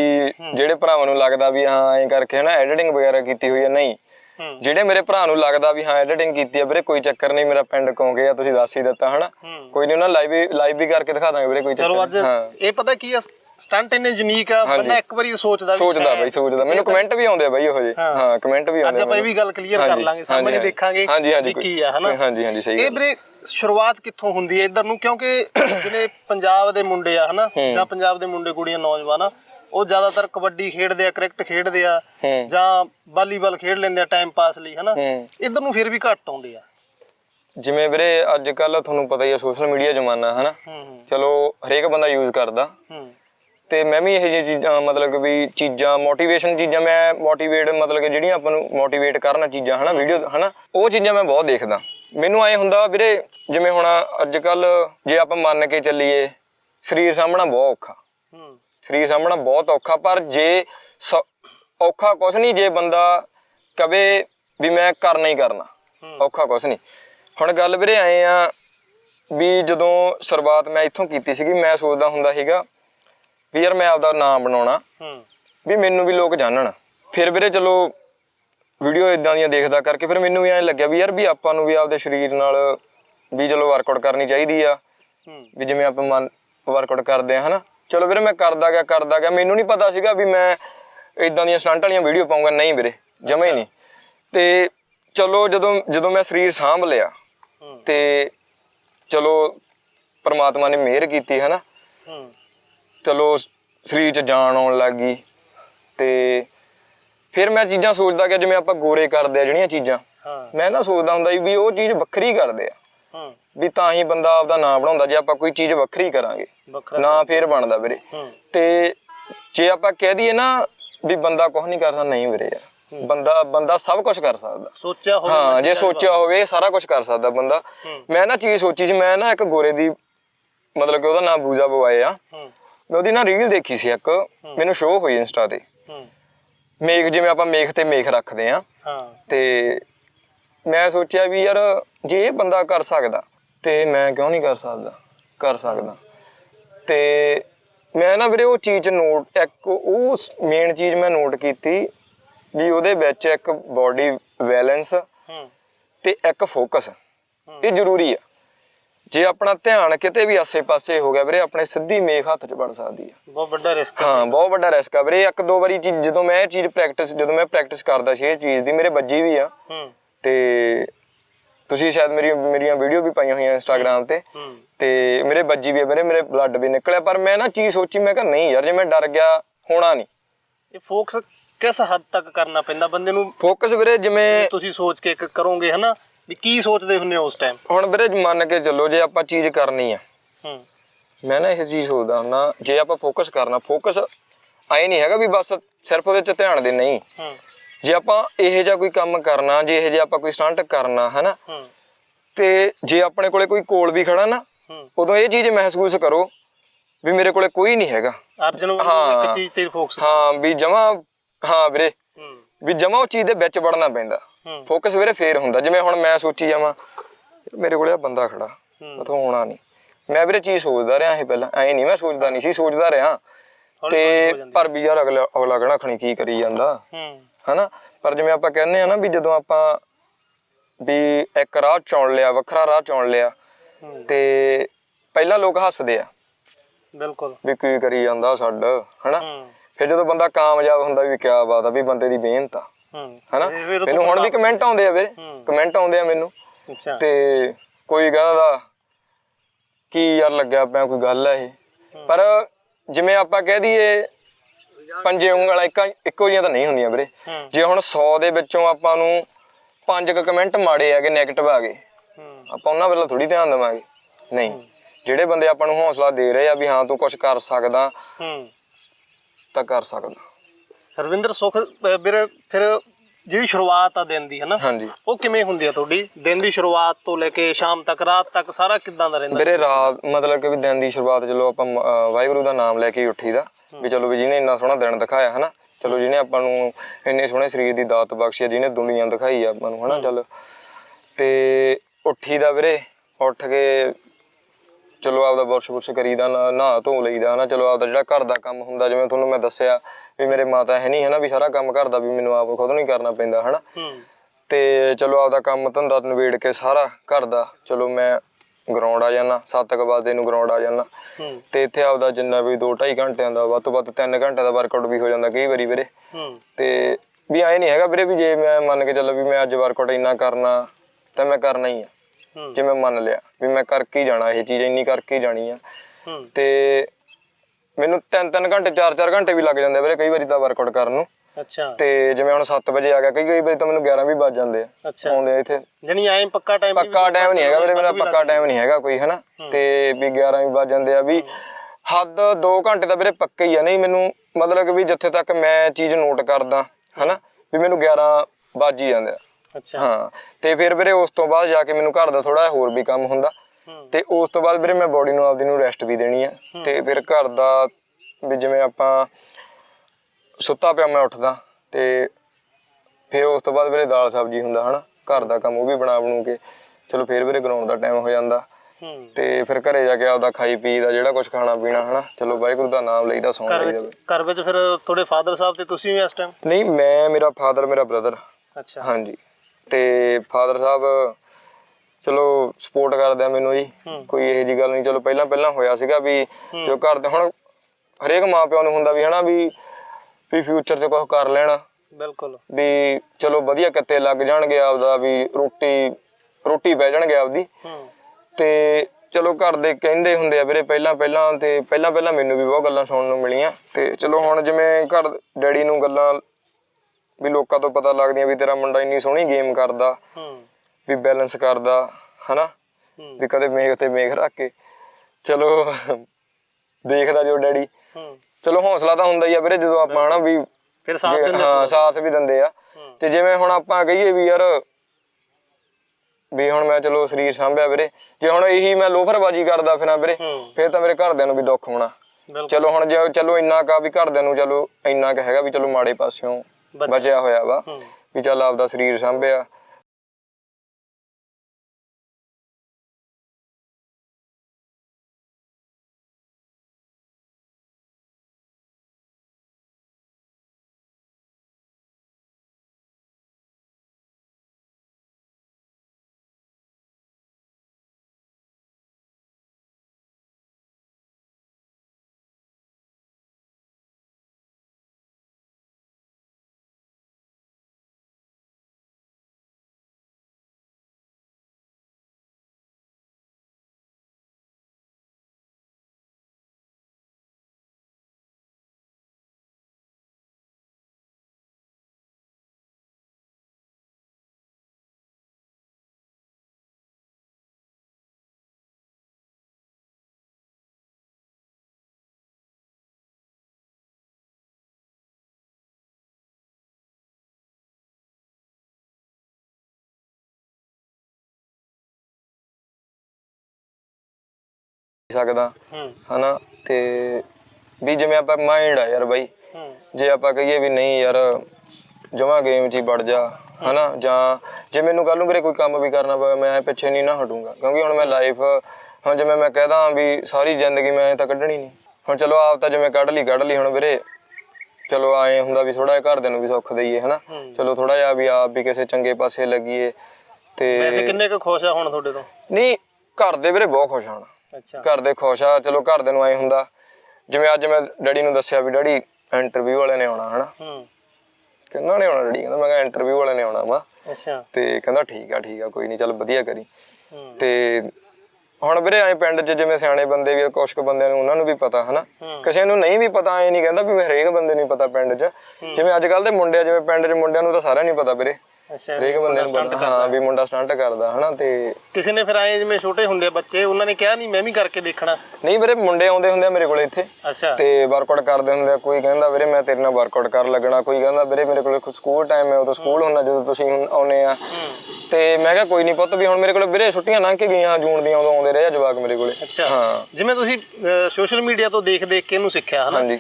ਜਿਹੜੇ ਭਰਾਵਾਂ ਨੂੰ ਲੱਗਦਾ ਵੀ ਹਾਂ ਐਂ ਕਰਕੇ ਹਨਾ ਐਡੀਟਿੰਗ ਵਗੈਰਾ ਕੀਤੀ ਹੋਈ ਹੈ ਨਹੀਂ। ਜਿਹੜੇ ਮੇਰੇ ਭਰਾ ਨੂੰ ਲੱਗਦਾ ਵੀ ਹਾਂ ਐਡੀਟਿੰਗ ਕੀਤੀ ਹੈ ਵੀਰੇ ਕੋਈ ਚੱਕਰ ਨਹੀਂ ਮੇਰਾ ਪਿੰਡ ਕੌਂਗੇ ਆ ਤੁਸੀਂ ਦੱਸ ਹੀ ਦਿੱਤਾ ਹਨਾ। ਕੋਈ ਨਹੀਂ ਉਹਨਾਂ ਲਾਈਵ ਲਾਈਵ ਵੀ ਕਰਕੇ ਦਿਖਾ ਦਾਂਗੇ ਵੀਰੇ ਕੋਈ ਚੱਕਰ ਚਲੋ ਅੱਜ ਇਹ ਪਤਾ ਕੀ ਆ ਸਟੰਟ ਇੰਨੇ ਯੂਨੀਕ ਆ ਬੰਦਾ ਇੱਕ ਵਾਰੀ ਸੋਚਦਾ ਵੀ ਸੋਚਦਾ ਬਈ ਸੋਚਦਾ। ਮੈਨੂੰ ਕਮੈਂਟ ਵੀ ਆਉਂਦੇ ਆ ਬਈ ਉਹੋ ਜਿਹੇ। ਹਾਂ। ਕਮੈਂਟ ਵੀ ਅੱਜ ਆਉਂਦੇ ਆ ਆਪਾਂ ਇਹ ਵੀ ਗੱਲ ਕਲੀਅਰ ਕਰ ਲਾਂਗੇ ਸਾਹਮਣੇ ਦੇਖਾਂਗੇ ਵੀ ਕੀ ਆ ਹਨਾ? ਹਾਂਜੀ ਹਾਂਜੀ ਸਹੀ ਇਹ ਵੀਰੇ ਸ਼ੁਰੂਆਤ ਕਿੱਥੋਂ ਹੁੰਦੀ ਹੈ ਇਧਰ ਨੂੰ? ਕਿਉਂਕਿ ਜਿਹੜੇ ਪੰਜਾਬ ਦੇ ਮੁੰਡੇ ਆ ਹਨਾ? ਜਾਂ ਪੰਜਾਬ ਦੇ ਮੁੰਡੇ ਕੁੜੀਆਂ ਨੌਜਵਾਨ ਆ ਉਹ ਜ਼ਿਆਦਾਤਰ ਕਬੱਡੀ ਖੇਡਦੇ ਆ ਕ੍ਰਿਕਟ ਖੇਡਦੇ ਆ। ਜਾਂ ਵਾਲੀਬਾਲ ਖੇਡ ਲੈਂਦੇ ਆ ਟਾਈਮ ਪਾਸ ਲਈ ਹਨਾ? ਇਧਰ ਨੂੰ ਫਿਰ ਵੀ ਘੱਟ ਆਉਂਦੇ ਆ। ਜਿਵੇਂ ਵੀਰੇ ਅੱਜ ਕੱਲ ਤੁਹਾਨੂੰ ਪਤਾ ਹੀ ਆ ਸੋਸ਼ਲ ਮੀਡੀਆ ਜ਼ਮਾਨਾ ਹਨਾ? ਚਲੋ ਹਰੇਕ ਬੰਦਾ ਯੂਜ਼ ਕਰਦਾ। ਤੇ ਮੈਂ ਵੀ ਇਹ ਜਿਹੀ ਚੀਜ਼ਾਂ ਮਤਲਬ ਵੀ ਚੀਜ਼ਾਂ ਮੋਟੀਵੇਸ਼ਨ ਚੀਜ਼ਾਂ ਮੈਂ ਮੋਟੀਵੇਟ ਮਤਲਬ ਕਿ ਜਿਹੜੀਆਂ ਆਪਾਂ ਨੂੰ ਮੋਟੀਵੇਟ ਕਰਨ ਚੀਜ਼ਾਂ ਹਨਾ ਵੀਡੀਓ ਹਨਾ? ਉਹ ਚੀਜ਼ਾਂ ਮੈਂ ਬਹੁਤ ਦੇਖਦਾ। ਮੈਨੂੰ ਐ ਹੁੰਦਾ ਵੀਰੇ ਜਿਵੇਂ ਹੁਣ ਅੱਜ ਕੱਲ ਜੇ ਆਪਾਂ ਮੰਨ ਕੇ ਚੱਲੀਏ ਸਰੀਰ ਸਾਹਮਣਾ ਬਹੁਤ ਔਖਾ। ਹੂੰ। ਸਰੀਰ ਸਾਹਮਣਾ ਬਹੁਤ ਔਖਾ ਪਰ ਜੇ ਔਖਾ ਕੁਛ ਨਹੀਂ ਜੇ ਬੰਦਾ ਕਵੇ ਵੀ ਮੈਂ ਕਰਨਾ ਹੀ ਕਰਨਾ ਔਖਾ ਕੁਛ ਨਹੀਂ। ਹੁਣ ਗੱਲ ਵੀਰੇ ਆਏ ਆ ਵੀ ਜਦੋਂ ਸ਼ੁਰੂਆਤ ਮੈਂ ਇੱਥੋਂ ਕੀਤੀ ਸੀਗੀ ਮੈਂ ਸੋਚਦਾ ਹੁੰਦਾ ਸੀਗਾ ਵੀ ਯਾਰ ਮੈਂ ਆਪਦਾ ਨਾਮ ਬਣਾਉਣਾ ਵੀ ਮੈਨੂੰ ਵੀ ਲੋਕ ਜਾਣਨ ਫਿਰ ਵੀਰੇ ਚਲੋ ਵੀਡੀਓ ਇਦਾਂ ਦੀਆਂ ਦੇਖਦਾ ਕਰਕੇ ਫਿਰ ਮੈਨੂੰ ਵੀ ਐਂ ਲੱਗਿਆ ਵੀ ਯਾਰ ਵੀ ਆਪਾਂ ਨੂੰ ਵੀ ਆਪਦੇ ਸਰੀਰ ਨਾਲ ਵੀ ਚਲੋ ਵਰਕਆਊਟ ਕਰਨੀ ਚਾਹੀਦੀ ਆ। ਵੀ ਜਿਵੇਂ ਆਪਾਂ ਮਨ ਵਰਕਆਊਟ ਕਰਦੇ ਆ ਹਨਾ? ਚਲੋ ਵੀਰੇ ਮੈਂ ਕਰਦਾ ਗਿਆ ਕਰਦਾ ਗਿਆ। ਮੈਨੂੰ ਨਹੀਂ ਪਤਾ ਸੀਗਾ ਵੀ ਮੈਂ ਇਦਾਂ ਦੀਆਂ ਸਟੰਟ ਵਾਲੀਆਂ ਵੀਡੀਓ ਪਾਉਂਗਾ ਨਹੀਂ ਵੀਰੇ ਜਮਾ ਹੀ ਨਹੀਂ। ਤੇ ਚਲੋ ਜਦੋਂ ਜਦੋਂ ਮੈਂ ਸਰੀਰ ਸਾਂਭ ਲਿਆ। ਤੇ ਚਲੋ ਪ੍ਰਮਾਤਮਾ ਨੇ ਮਿਹਰ ਕੀਤੀ ਹਨਾ? ਚਲੋ ਸਰੀਰ 'ਚ ਜਾਨ ਆਉਣ ਲੱਗ ਗਈ ਤੇ ਫਿਰ ਮੈਂ ਚੀਜ਼ਾਂ ਸੋਚਦਾ ਕਿ ਜਿਵੇਂ ਆਪਾਂ ਗੋਰੇ ਕਰਦੇ ਆ ਜਿਹੜੀਆਂ ਚੀਜ਼ਾਂ। ਮੈਂ ਨਾ ਸੋਚਦਾ ਹੁੰਦਾ ਵੀ ਉਹ ਚੀਜ਼ ਵੱਖਰੀ ਕਰਦੇ ਆ। ਵੀ ਤਾਂ ਹੀ ਬੰਦਾ ਆਪਦਾ ਨਾਮ ਬਣਾਉਂਦਾ ਜੇ ਆਪਾਂ ਕੋਈ ਚੀਜ਼ ਵੱਖਰੀ ਕਰਾਂਗੇ। ਨਾ ਫੇਰ ਬਣਦਾ ਵੀਰੇ। ਤੇ ਜੇ ਆਪਾਂ ਕਹਿ ਦਈਏ ਨਾ ਵੀ ਬੰਦਾ ਕੁਝ ਨਹੀਂ ਕਰਦਾ ਨਹੀਂ ਵੀਰੇ ਯਾਰ। ਬੰਦਾ ਬੰਦਾ ਸਭ ਕੁਝ ਕਰ ਸਕਦਾ। ਸੋਚਿਆ ਹੋਵੇ ਹਾਂ ਜੇ ਸੋਚਿਆ ਹੋਵੇ ਸਾਰਾ ਕੁਝ ਕਰ ਸਕਦਾ ਬੰਦਾ। ਮੈਂ ਨਾ ਚੀਜ਼ ਸੋਚੀ ਸੀ ਮੈਂ ਨਾ ਇੱਕ ਗੋਰੇ ਦੀ ਮਤਲਬ ਕਿ ਉਹਦਾ ਨਾਮ ਬੂਜ਼ਾ ਬਵਾਏ ਆ। ਮੈਂ ਉਹਦੀ ਨਾ ਰੀਲ ਦੇਖੀ ਸੀ ਇੱਕ। ਮੈਨੂੰ ਸ਼ੋਅ ਹੋਈ ਇੰਸਟਾ ਤੇ। ਮੇਖ ਜਿਵੇਂ ਆਪਾਂ ਮੇਖ ਤੇ ਮੇਖ ਰੱਖਦੇ ਆ। ਹਾਂ। ਤੇ ਮੈਂ ਸੋਚਿਆ ਵੀ ਯਾਰ ਜੇ ਇਹ ਬੰਦਾ ਕਰ ਸਕਦਾ ਤੇ ਮੈਂ ਕਿਉਂ ਨਹੀਂ ਕਰ ਸਕਦਾ ਕਰ ਸਕਦਾ। ਤੇ ਮੈਂ ਨਾ ਵੀਰੇ ਉਹ ਚੀਜ਼ ਨੋਟ ਇੱਕ ਉਹ ਮੇਨ ਚੀਜ਼ ਮੈਂ ਨੋਟ ਕੀਤੀ ਵੀ ਉਹਦੇ ਵਿੱਚ ਇੱਕ ਬਾਡੀ ਬੈਲੈਂਸ ਹੂੰ। ਤੇ ਇੱਕ ਫੋਕਸ ਇਹ ਜ਼ਰੂਰੀ ਆ। ਜੇ ਆਪਣਾ ਧਿਆਨ ਕਿਤੇ ਵੀ ਆਸੇ-ਪਾਸੇ ਹੋ ਗਿਆ ਵੀਰੇ ਆਪਣੇ ਸਿੱਧੀ ਮੇਖ ਹੱਥ 'ਚ ਬਣ ਸਕਦੀ ਆ। ਬਹੁਤ ਵੱਡਾ ਰਿਸਕ ਹਾਂ ਬਹੁਤ ਵੱਡਾ ਰਿਸਕ ਆ। ਵੀਰੇ ਇੱਕ ਦੋ ਵਾਰੀ ਚੀਜ਼ ਜਦੋਂ ਮੈਂ ਇਹ ਚੀਜ਼ ਪ੍ਰੈਕਟਿਸ ਜਦੋਂ ਮੈਂ ਪ੍ਰੈਕਟਿਸ ਕਰਦਾ ਸੀ ਇਹ ਚੀਜ਼ ਦੀ ਮੇਰੇ ਵੱਜੀ ਵੀ ਆ। ਹੂੰ। ਤੇ ਤੁਸੀਂ ਸ਼ਾਇਦ ਮੇਰੀ ਮੇਰੀਆਂ ਵੀਡੀਓ ਵੀ ਪਾਈਆਂ ਹੋਈਆਂ ਇੰਸਟਾਗ੍ਰam ਤੇ। ਤੇ ਮੇਰੇ ਵੱਜੀ ਵੀ ਵੀਰੇ ਮੇਰੇ ਬਲੱਡ ਵੀ ਨਿਕਲਿਆ ਪਰ ਮੈਂ ਨਾ ਚੀਜ਼ ਸੋਚੀ ਮੈਂ ਕਿਹਾ ਨਹੀਂ ਯਾਰ ਜੇ ਮੈਂ ਡਰ ਗਿਆ ਹੋਣਾ ਨਹੀਂ। ਇਹ ਫੋਕਸ ਕਿਸ ਹੱਦ ਤੱਕ ਕਰਨਾ ਪੈਂਦਾ? ਬੰਦੇ ਨੂੰ ਫੋਕਸ ਵੀਰੇ ਜਿਵੇਂ ਤੁਸੀਂ ਸੋਚ ਕੇ ਇੱਕ ਕਰੋਗੇ ਹਨਾ ਵੀ ਕੀ ਸੋਚਦੇ ਹੁੰਨੇ ਉਸ ਟਾਈਮ ਹੁਣ ਵੀਰੇ ਮੰਨ ਕੇ ਚੱਲੋ ਜੇ ਆਪਾਂ ਚੀਜ਼ ਕਰਨੀ ਆ। ਹੂੰ। ਮੈਂ ਨਾ ਇਹ ਚੀਜ਼ ਸੋਚਦਾ ਹੁੰਦਾ ਜੇ ਆਪਾਂ ਫੋਕਸ ਕਰਨਾ ਫੋਕਸ ਆਏ ਨਹੀਂ ਹੈਗਾ ਵੀ ਬਸ ਸਿਰਫ ਉਹਦੇ 'ਚ ਧਿਆਨ ਦੇ ਨਹੀਂ। ਹੂੰ। ਜੇ ਆਪਾਂ ਇਹੋ ਜਿਹਾ ਕੋਈ ਕੰਮ ਕਰਨਾ ਜੇ ਇਹੋ ਜਿਹਾ ਆਪਾਂ ਕੋਈ ਸਟੰਟ ਕਰਨਾ ਹਨਾ? ਤੇ ਜੇ ਆਪਣੇ ਕੋਲੇ ਕੋਈ ਕੋਲ ਵੀ ਖੜਾ ਨਾ ਉਦੋਂ ਇਹ ਚੀਜ਼ ਮਹਿਸੂਸ ਕਰੋ ਵੀ ਮੇਰੇ ਕੋਲੇ ਕੋਈ ਨਹੀਂ ਹੈਗਾ। ਅਰਜਨ ਵਾਂਗੂ। ਇੱਕ ਚੀਜ਼ ਤੇ ਫੋਕਸ ਹਾਂ ਵੀ ਜਮਾ ਹਾਂ ਵੀਰੇ। ਵੀ ਜਮਾ ਉਹ ਚੀਜ਼ ਦੇ ਵਿੱਚ ਵੜਨਾ ਪੈਂਦਾ। ਫੋਕਸ ਵੀਰੇ ਫੇਰ ਹੁੰਦਾ। ਜਿਵੇਂ ਹੁਣ ਮੈਂ ਸੋਚੀ ਜਾਵਾਂ ਮੇਰੇ ਕੋਲੇ ਆ ਬੰਦਾ ਖੜਾ ਮਥੋਂ ਹੋਣਾ ਨਹੀਂ। ਮੈਂ ਵੀਰੇ ਚੀਜ਼ ਸੋਚਦਾ ਰਿਹਾ ਇਹ ਪਹਿਲਾਂ। ਐ ਨਹੀਂ ਮੈਂ ਸੋਚਦਾ ਨਹੀਂ ਸੀ ਸੋਚਦਾ ਰਿਹਾ। ਤੇ। ਪਰ ਵੀ ਯਾਰ ਅਗਲਾ ਅਗਲਾ ਕਹਣਾ ਖਣੀ ਕੀ ਕਰੀ ਜਾਂਦਾ। ਹੂੰ। ਹਨਾ? ਪਰ ਜਿਵੇਂ ਆਪਾਂ ਕਹਿੰਦੇ ਆ ਨਾ ਵੀ ਜਦੋਂ ਆਪਾਂ ਵੀ ਇੱਕ ਰਾਹ ਚੁਣ ਲਿਆ ਵੱਖਰਾ ਰਾਹ ਚੁਣ ਲਿਆ ਤੇ ਪਹਿਲਾਂ ਲੋਕ ਹੱਸਦੇ ਆ। ਬਿਲਕੁਲ। ਵੀ ਕੀ ਕਰੀ ਜਾਂਦਾ ਛੱਡ ਹਨਾ? ਫਿਰ ਜਦੋਂ ਬੰਦਾ ਕਾਮਯਾਬ ਹੁੰਦਾ ਵੀ ਕਿਆ ਬਾਤ ਆ ਵੀ ਬੰਦੇ ਦੀ ਮਿਹਨਤ ਆ। ਹਨਾ? ਮੈਨੂੰ ਹੁਣ ਵੀ ਕਮੈਂਟ ਆਉਂਦੇ ਆ ਵੀਰੇ। ਕਮੈਂਟ ਆਉਂਦੇ ਆ ਮੈਨੂੰ। ਅੱਛਾ। ਤੇ ਕੋਈ ਕਹਿੰਦਾ ਕੀ ਯਾਰ ਲੱਗਿਆ ਪਿਆ ਕੋਈ ਗੱਲ ਆ ਇਹ? ਪਰ ਜਿਵੇਂ ਆਪਾਂ ਕਹਿ ਦਈਏ ਪੰਜੇ ਉਂਗਲਾਂ ਇੱਕ ਇੱਕੋ ਜਿਹੀਆਂ ਤਾਂ ਨਹੀਂ ਹੁੰਦੀਆਂ ਵੀਰੇ। ਹੂੰ। ਜੇ ਹੁਣ 100 ਦੇ ਵਿੱਚੋਂ ਆਪਾਂ ਨੂੰ ਪੰਜ ਕੁ ਕਮੈਂਟ ਮਾੜੇ ਆਗੇ 네ਗੇਟਿਵ ਆ ਗਏ। ਹੂੰ। ਆਪਾਂ ਉਹਨਾਂ ਵੱਲ ਥੋੜੀ ਧਿਆਨ ਦੇਵਾਂਗੇ। ਨਹੀਂ। ਜਿਹੜੇ ਬੰਦੇ ਆਪਾਂ ਨੂੰ ਹੌਸਲਾ ਦੇ ਰਹੇ ਆ ਵੀ ਹਾਂ ਤੂੰ ਕੁਝ ਕਰ ਸਕਦਾ ਹੂੰ। ਤਾਂ ਕਰ ਸਕਦਾ। ਰਵਿੰਦਰ ਸੁਖ ਵੀਰੇ ਫਿਰ ਜਿਹੜੀ ਸ਼ੁਰੂਆਤ ਆ ਦਿਨ ਦੀ ਹਨਾ? ਹਾਂਜੀ। ਉਹ ਕਿਵੇਂ ਹੁੰਦੀ ਆ ਤੁਹਾਡੀ? ਦਿਨ ਦੀ ਸ਼ੁਰੂਆਤ ਤੋਂ ਲੈ ਕੇ ਸ਼ਾਮ ਤੱਕ ਰਾਤ ਤੱਕ ਸਾਰਾ ਕਿੱਦਾਂ ਦਾ ਰਹਿੰਦਾ? ਵੀਰੇ ਰਾਤ ਮਤਲਬ ਕਿ ਵੀ ਦਿਨ ਦੀ ਸ਼ੁਰੂਆਤ ਚਲੋ ਆਪਾਂ ਵਾਹਿਗੁਰੂ ਦਾ ਨਾਮ ਲੈ ਕੇ ਹੀ ਉੱਠੀਦਾ ਵੀ ਚਲੋ ਵੀ ਜਿਹਨੇ ਇੰਨਾ ਸੋਹਣਾ ਦਿਨ ਦਿਖਾਇਆ ਹਨਾ ਚਲੋ ਜਿਹਨੇ ਆਪਾਂ ਨੂੰ ਇੰਨੇ ਸੋਹਣੇ ਸਰੀਰ ਦੀ ਦਾਤ ਬਖਸ਼ੀ ਆ ਜਿਹਨੇ ਦੁਨੀਆ ਦਿਖਾਈ ਆ ਆਪਾਂ ਨੂੰ ਹਨਾ ਚੱਲ। ਤੇ ਉੱਠੀਦਾ ਵੀਰੇ ਉੱਠ ਕੇ ਚਲੋ ਆਪਦਾ ਬੁਰਸ਼ ਬੁਰਸ਼ ਕਰੀਦਾ ਨਾ ਨਹਾ ਧੋ ਲਈਦਾ ਹਨਾ ਚਲੋ ਆਪਦਾ ਜਿਹੜਾ ਘਰ ਦਾ ਕੰਮ ਹੁੰਦਾ ਜਿਵੇਂ ਤੁਹਾਨੂੰ ਮੈਂ ਦੱਸਿਆ ਵੀ ਮੇਰੇ ਮਾਤਾ ਹੈ ਨਹੀਂ ਹਨਾ ਵੀ ਸਾਰਾ ਕੰਮ ਘਰ ਦਾ ਵੀ ਮੈਨੂੰ ਆਪ ਖੁਦ ਨੂੰ ਹੀ ਕਰਨਾ ਪੈਂਦਾ ਹਨਾ। ਤੇ ਚਲੋ ਆਪਦਾ ਕੰਮ ਧੰਦਾ ਨਿਬੇੜ ਕੇ ਸਾਰਾ ਘਰ ਦਾ ਚਲੋ ਮੈਂ ਗਰਾਊਂਡ ਆ ਜਾਣਾ 7 ਵਜੇ ਨੂੰ ਗਰਾਊਂਡ ਆ ਜਾਣਾ। ਤੇ ਇੱਥੇ ਆਪਦਾ ਜਿੰਨਾ ਵੀ 2.5 ਘੰਟਿਆਂ ਦਾ ਵੱਧ ਤੋਂ ਵੱਧ 3 ਘੰਟੇ ਦਾ ਵਰਕਆਊਟ ਵੀ ਹੋ ਜਾਂਦਾ ਕਈ ਵਾਰੀ ਵੀਰੇ। ਤੇ ਵੀ ਐ ਨਹੀਂ ਹੈਗਾ ਵੀਰੇ ਵੀ ਜੇ ਮੈਂ ਮੰਨ ਕੇ ਚੱਲੋ ਵੀ ਮੈਂ ਅੱਜ ਵਰਕਆਊਟ ਇੰਨਾ ਕਰਨਾ ਤਾਂ ਮੈਂ ਕਰਨਾ ਹੀ ਆ। ਜੇ ਮੈਂ ਮੰਨ ਲਿਆ ਵੀ ਮੈਂ ਕਰਕੇ ਹੀ ਜਾਣਾ ਇਹ ਚੀਜ਼ ਇੰਨੀ ਕਰਕੇ ਹੀ ਜਾਣੀ ਆ। ਤੇ ਮੈਨੂੰ 3-3 ਘੰਟੇ 4-4 ਘੰਟੇ ਵੀ ਲੱਗ ਜਾਂਦੇ ਵੀਰੇ ਕਈ ਵਾਰੀ ਤਾਂ ਵਰਕਆਊਟ ਕਰਨ ਨੂੰ। ਅੱਛਾ। ਤੇ ਜਿਵੇਂ ਹੁਣ 7 ਵਜੇ ਆ ਗਿਆ ਕਈ ਕਈ ਵਾਰੀ ਤਾਂ ਮੈਨੂੰ 11 ਵੀ ਵੱਜ ਜਾਂਦੇ ਆ। ਅੱਛਾ। ਆਉਂਦੇ ਆ ਇੱਥੇ। ਜਣੀ ਐਂ ਪੱਕਾ ਟਾਈਮ ਪੱਕਾ ਟਾਈਮ ਨਹੀਂ ਹੈਗਾ ਵੀਰੇ ਮੇਰਾ ਪੱਕਾ ਟਾਈਮ ਨਹੀਂ ਹੈਗਾ ਕੋਈ ਹਨਾ? ਤੇ ਵੀ 11 ਵੀ ਵੱਜ ਜਾਂਦੇ ਆ ਵੀ ਹੱਦ 2 ਘੰਟੇ ਤਾਂ ਵੀਰੇ ਪੱਕੇ ਹੀ ਆ। ਨਹੀਂ ਮੈਨੂੰ ਮਤਲਬ ਕਿ ਵੀ ਜਿੱਥੇ ਤੱਕ ਮੈਂ ਚੀਜ਼ ਨੋਟ ਕਰਦਾ ਹਨਾ? ਵੀ ਮੈਨੂੰ 11 ਵੱਜ ਹੀ ਜਾਂਦੇ ਆ। ਅੱਛਾ। ਹਾਂ ਤੇ ਫਿਰ ਵੀਰੇ ਉਸ ਤੋਂ ਬਾਅਦ ਜਾ ਕੇ ਮੈਨੂੰ ਘਰ ਦਾ ਥੋੜਾ ਹੋਰ ਵੀ ਕੰਮ ਹੁੰਦਾ। ਤੇ ਉਸ ਤੋਂ ਬਾਅਦ ਵੀਰੇ ਮੈਂ ਬੋਡੀ ਨੂੰ ਆਪਦੀ ਨੂੰ ਰੈਸਟ ਵੀ ਦੇਣੀ ਆ। ਤੇ ਫਿਰ ਘਰ ਦਾ ਵੀ ਜਿਵੇਂ ਆਪਾਂ ਸੁੱਤਾ ਪਿਆ ਮੈਂ ਉੱਠਦਾ ਤੇ ਫਿਰ ਉਸ ਤੋਂ ਬਾਅਦ ਵੀਰੇ ਦਾਲ ਸਬਜ਼ੀ ਹੁੰਦਾ ਹਨਾ ਘਰ ਦਾ ਕੰਮ ਉਹ ਵੀ ਬਣਾ ਬਣੂ ਕੇ ਚਲੋ ਫਿਰ ਵੀਰੇ ਗਰਾਊਂਡ ਦਾ ਟਾਈਮ ਹੋ ਜਾਂਦਾ। ਤੇ ਫਿਰ ਘਰੇ ਜਾ ਕੇ ਆਪਦਾ ਖਾਈ ਪੀ ਦਾ ਜਿਹੜਾ ਕੁਝ ਖਾਣਾ ਪੀਣਾ ਹਨਾ ਚਲੋ ਵਾਹਿਗੁਰੂ ਦਾ ਨਾਮ ਲਈਦਾ ਸੌਂ ਲਈਦਾ ਘਰ ਵਿੱਚ ਫਿਰ ਤੁਹਾਡੇ ਫਾਦਰ ਸਾਹਿਬ ਤੇ ਤੁਸੀਂ ਵੀ ਇਸ ਟਾਈਮ ਨਹੀਂ ਮੈਂ ਮੇਰਾ ਫਾਦਰ ਮੇਰਾ ਬ੍ਰਦਰ ਅੱਛਾ। ਹਾਂਜੀ। ਤੇ ਫਾਦਰ ਸਾਹਿਬ ਚਲੋ ਸਪੋਰਟ ਕਰਦੇ ਆ ਮੈਨੂੰ ਜੀ। ਕੋਈ ਇਹੋ ਜੀ ਗੱਲ ਨਹੀਂ ਚਲੋ ਪਹਿਲਾਂ ਪਹਿਲਾਂ ਹੋਇਆ ਸੀਗਾ ਵੀ ਜੋ ਘਰ ਦੇ ਹੁਣ ਹਰੇਕ ਮਾਂ ਪਿਓ ਨੂੰ ਹੁੰਦਾ ਵੀ ਹਨਾ ਵੀ ਵੀ ਫਿਊਚਰ 'ਚ ਕੁਝ ਕਰ ਲੈਣਾ। ਬਿਲਕੁਲ। ਵੀ ਚਲੋ ਵਧੀਆ ਕਿੱਤੇ ਲੱਗ ਜਾਣਗੇ ਆਪਦਾ ਵੀ ਰੋਟੀ ਰੋਟੀ ਬਹਿ ਜਾਣਗੇ ਆਪਦੀ। ਹੂੰ। ਤੇ ਚਲੋ ਘਰ ਦੇ ਕਹਿੰਦੇ ਹੁੰਦੇ ਆ ਵੀਰੇ ਪਹਿਲਾਂ ਪਹਿਲਾਂ ਤੇ ਪਹਿਲਾਂ ਪਹਿਲਾਂ ਮੈਨੂੰ ਵੀ ਬਹੁਤ ਗੱਲਾਂ ਸੁਣਨ ਨੂੰ ਮਿਲੀਆਂ। ਤੇ ਚਲੋ ਹੁਣ ਜਿਵੇਂ ਘਰ ਡੈਡੀ ਨੂੰ ਗੱਲਾਂ ਵੀ ਲੋਕਾਂ ਤੋਂ ਪਤਾ ਲੱਗਦੀਆਂ ਵੀ ਤੇਰਾ ਮੁੰਡਾ ਇੰਨੀ ਸੋਹਣੀ ਗੇਮ ਕਰਦਾ। ਹੂੰ। ਵੀ ਬੈਲੈਂਸ ਕਰਦਾ ਹਨਾ? ਵੀ ਕਦੇ ਮੇਘ ਤੇ ਮੇਘ ਰੱਖ ਕੇ। ਚਲੋ ਦੇਖਦਾ ਜੋ ਡੈਡੀ। ਹੂੰ। ਚਲੋ ਹੌਸਲਾ ਤਾਂ ਹੁੰਦਾ ਹੀ ਆ ਵੀਰੇ ਜਦੋਂ ਆਪਾਂ ਹਨਾ ਵੀ ਫਿਰ ਸਾਥ ਜੇ- ਦਿੰਦੇ ਹਾਂ ਸਾਥ ਵੀ ਦਿੰਦੇ ਆ। ਹੂੰ। ਤੇ ਜਿਵੇਂ ਹੁਣ ਆਪਾਂ ਕਹੀਏ ਵੀ ਯਾਰ ਵੀ ਹੁਣ ਮੈਂ ਚਲੋ ਸਰੀਰ ਸੰਭਿਆ ਵੀਰੇ। ਜੇ ਹੁਣ ਇਹੀ ਮੈਂ ਲੋਫਰਬਾਜੀ ਕਰਦਾ ਫਿਰਾਂ ਵੀਰੇ ਹੂੰ। ਫਿਰ ਤਾਂ ਮੇਰੇ ਘਰਦਿਆਂ ਨੂੰ ਵੀ ਦੁੱਖ ਹੋਣਾ। ਬਿਲਕੁਲ। ਚਲੋ ਹੁਣ ਜੇ ਚਲੋ ਇੰਨਾ ਕਾ ਵੀ ਘਰਦਿਆਂ ਨੂੰ ਚਲੋ ਇੰਨਾ ਕੁ ਹੈਗਾ ਵੀ ਚਲੋ ਮਾੜੇ ਪਾਸਿਓਂ ਬਚ- ਬਚਿਆ ਹੋਇਆ ਵਾ ਹੂੰ। ਵੀ ਚੱਲ ਆਪਦਾ ਸਰੀਰ ਸੰਭਿਆ। ਸਕਦਾ। ਹਨਾ? ਤੇ ਵੀ ਜਿਵੇਂ ਆਪਾਂ ਮਾਈਂਡ ਆ ਯਾਰ ਬਾਈ। ਜੇ ਆਪਾਂ ਕਹੀਏ ਵੀ ਨਹੀਂ ਯਾਰ ਜਮਾ ਗੇਮ 'ਚ ਹੀ ਵੜ ਜਾ ਹਨਾ? ਜਾਂ ਜੇ ਮੈਨੂੰ ਕੱਲ ਨੂੰ ਵੀਰੇ ਕੋਈ ਕੰਮ ਵੀ ਕਰਨਾ ਪਵੇ ਮੈਂ ਪਿੱਛੇ ਨਹੀਂ ਨਾ ਹਟੂੰਗਾ। ਕਿਉਂਕਿ ਹੁਣ ਮੈਂ ਲਾਈਫ ਹੁਣ ਜਿਵੇਂ ਮੈਂ ਕਹਦਾ ਵੀ ਸਾਰੀ ਜ਼ਿੰਦਗੀ ਮੈਂ ਤਾਂ ਕੱਢਣੀ ਨਹੀਂ। ਹੁਣ ਚਲੋ ਆਪ ਤਾਂ ਜਿਵੇਂ ਕੱਢ ਲਈ ਕੱਢ ਲਈ ਹੁਣ ਵੀਰੇ। ਚਲੋ ਆਏ ਹੁੰਦਾ ਵੀ ਥੋੜਾ ਜਿਹਾ ਘਰਦਿਆਂ ਨੂੰ ਵੀ ਸੁੱਖ ਦਈਏ ਹਨਾ। ਚਲੋ ਥੋੜਾ ਜਿਹਾ ਵੀ ਆਪ ਵੀ ਕਿਸੇ ਚੰਗੇ ਪਾਸੇ ਲੱਗੀਏ ਤੇ ਵੈਸੇ ਕਿੰਨੇ ਕੁ ਖੁਸ਼ ਆ ਹੁਣ ਤੁਹਾਡੇ ਤੋਂ? ਨਹੀਂ ਘਰ ਦੇ ਵੀਰੇ ਬਹੁਤ ਖੁਸ਼ ਹੋਣ। ਅੱਛਾ। ਘਰ ਦੇ ਖੁਸ਼ ਆ ਚਲੋ ਘਰਦਿਆਂ ਨੂੰ ਐ ਹੁੰਦਾ। ਜਿਵੇਂ ਅੱਜ ਮੈਂ ਡੈਡੀ ਨੂੰ ਦੱਸਿਆ ਵੀ ਡੈਡੀ ਇੰਟਰਵਿਊ ਵਾਲੇ ਨੇ ਆਉਣਾ ਹਨਾ? ਹੂੰ। ਕਿੰਨਾ ਨੇ ਆਉਣਾ ਡੈਡੀ ਕਹਿੰਦਾ ਮੈਂ ਕਿਹਾ ਇੰਟਰਵਿਊ ਵਾਲੇ ਨੇ ਆਉਣਾ ਵਾ। ਅੱਛਾ। ਤੇ ਕਹਿੰਦਾ ਠੀਕ ਆ ਠੀਕ ਆ ਕੋਈ ਨਹੀਂ ਚੱਲ ਵਧੀਆ ਕਰੀ। ਤੇ ਹੁਣ ਵੀਰੇ ਐ ਪਿੰਡ 'ਚ ਜਿਵੇਂ ਸਿਆਣੇ ਬੰਦੇ ਵੀ ਕੁਛ ਕੁ ਬੰਦਿਆਂ ਨੂੰ ਉਹਨਾਂ ਨੂੰ ਵੀ ਪਤਾ ਹਨਾ। ਕਿਸੇ ਨੂੰ ਨਹੀਂ ਵੀ ਪਤਾ ਐ ਨਹੀਂ ਕਹਿੰਦਾ ਵੀ ਮੈਂ ਹਰੇਕ ਬੰਦੇ ਨੂੰ ਪਤਾ ਪਿੰਡ 'ਚ। ਜਿਵੇਂ ਅੱਜ ਕੱਲ ਦੇ ਮੁੰਡੇ ਜਿਵੇਂ ਪਿੰਡ 'ਚ ਮੁੰਡਿਆਂ ਨੂੰ ਤਾਂ ਸਾਰਿਆਂ ਨੂੰ ਪਤਾ ਵੀਰੇ। ਅੱਛਾ। ਹਰੇਕ ਬੰਦੇ ਨੂੰ ਪਤਾ ਹਾਂ ਵੀ ਮੁੰਡਾ ਸਟੰਟ ਕਰਦਾ ਹਨਾ ਤੇ ਕਿਸੇ ਨੇ ਫਿਰ ਆਏ ਜਿਵੇਂ ਛੋਟੇ ਹੁੰਦੇ ਆ ਬੱਚੇ ਉਹਨਾਂ ਨੇ ਕਿਹਾ ਨਹੀਂ ਮੈਂ ਵੀ ਕਰਕੇ ਦੇਖਣਾ। ਨਹੀਂ ਵੀਰੇ ਮੁੰਡੇ ਆਉਂਦੇ ਹੁੰਦੇ ਆ ਮੇਰੇ ਕੋਲ ਇੱਥੇ। ਅੱਛਾ। ਤੇ ਵਰਕਆਊਟ ਕਰਦੇ ਹੁੰਦੇ ਆ ਕੋਈ ਕਹਿੰਦਾ ਵੀਰੇ ਮੈਂ ਤੇਰੇ ਨਾਲ ਵਰਕਆਊਟ ਕਰਨ ਲੱਗਣਾ। ਕੋਈ ਕਹਿੰਦਾ ਵੀਰੇ ਮੇਰੇ ਕੋਲ ਸਕੂਲ ਟਾਈਮ ਹੈ ਉਦੋਂ ਸਕੂਲ ਹੁੰਦਾ ਜਦੋਂ ਤੁਸੀਂ ਹੁਣ ਆਉਨੇ ਆ। ਤੇ ਮੈਂ ਕਿਹਾ ਕੋਈ ਨਹੀਂ ਪੁੱਤ ਵੀ ਹੁਣ ਮੇਰੇ ਕੋਲ ਵੀਰੇ ਛੁੱਟੀਆਂ ਲੰਘ ਕੇ ਗਈਆਂ ਜੂਨ ਦੀਆਂ ਉਦੋਂ ਆਉਂਦੇ ਰਹੇ ਆ ਜਵਾਕ ਮੇਰੇ ਕੋਲੇ। ਅੱਛਾ। ਹਾਂ। ਜਿਵੇਂ ਤੁਸੀਂ ਸੋਸ਼ਲ ਮੀਡੀਆ ਤੋਂ ਦੇਖ ਦੇਖ ਕੇ ਇਹਨੂੰ ਸਿੱਖਿਆ ਹਨਾ? ਹਾਂਜੀ।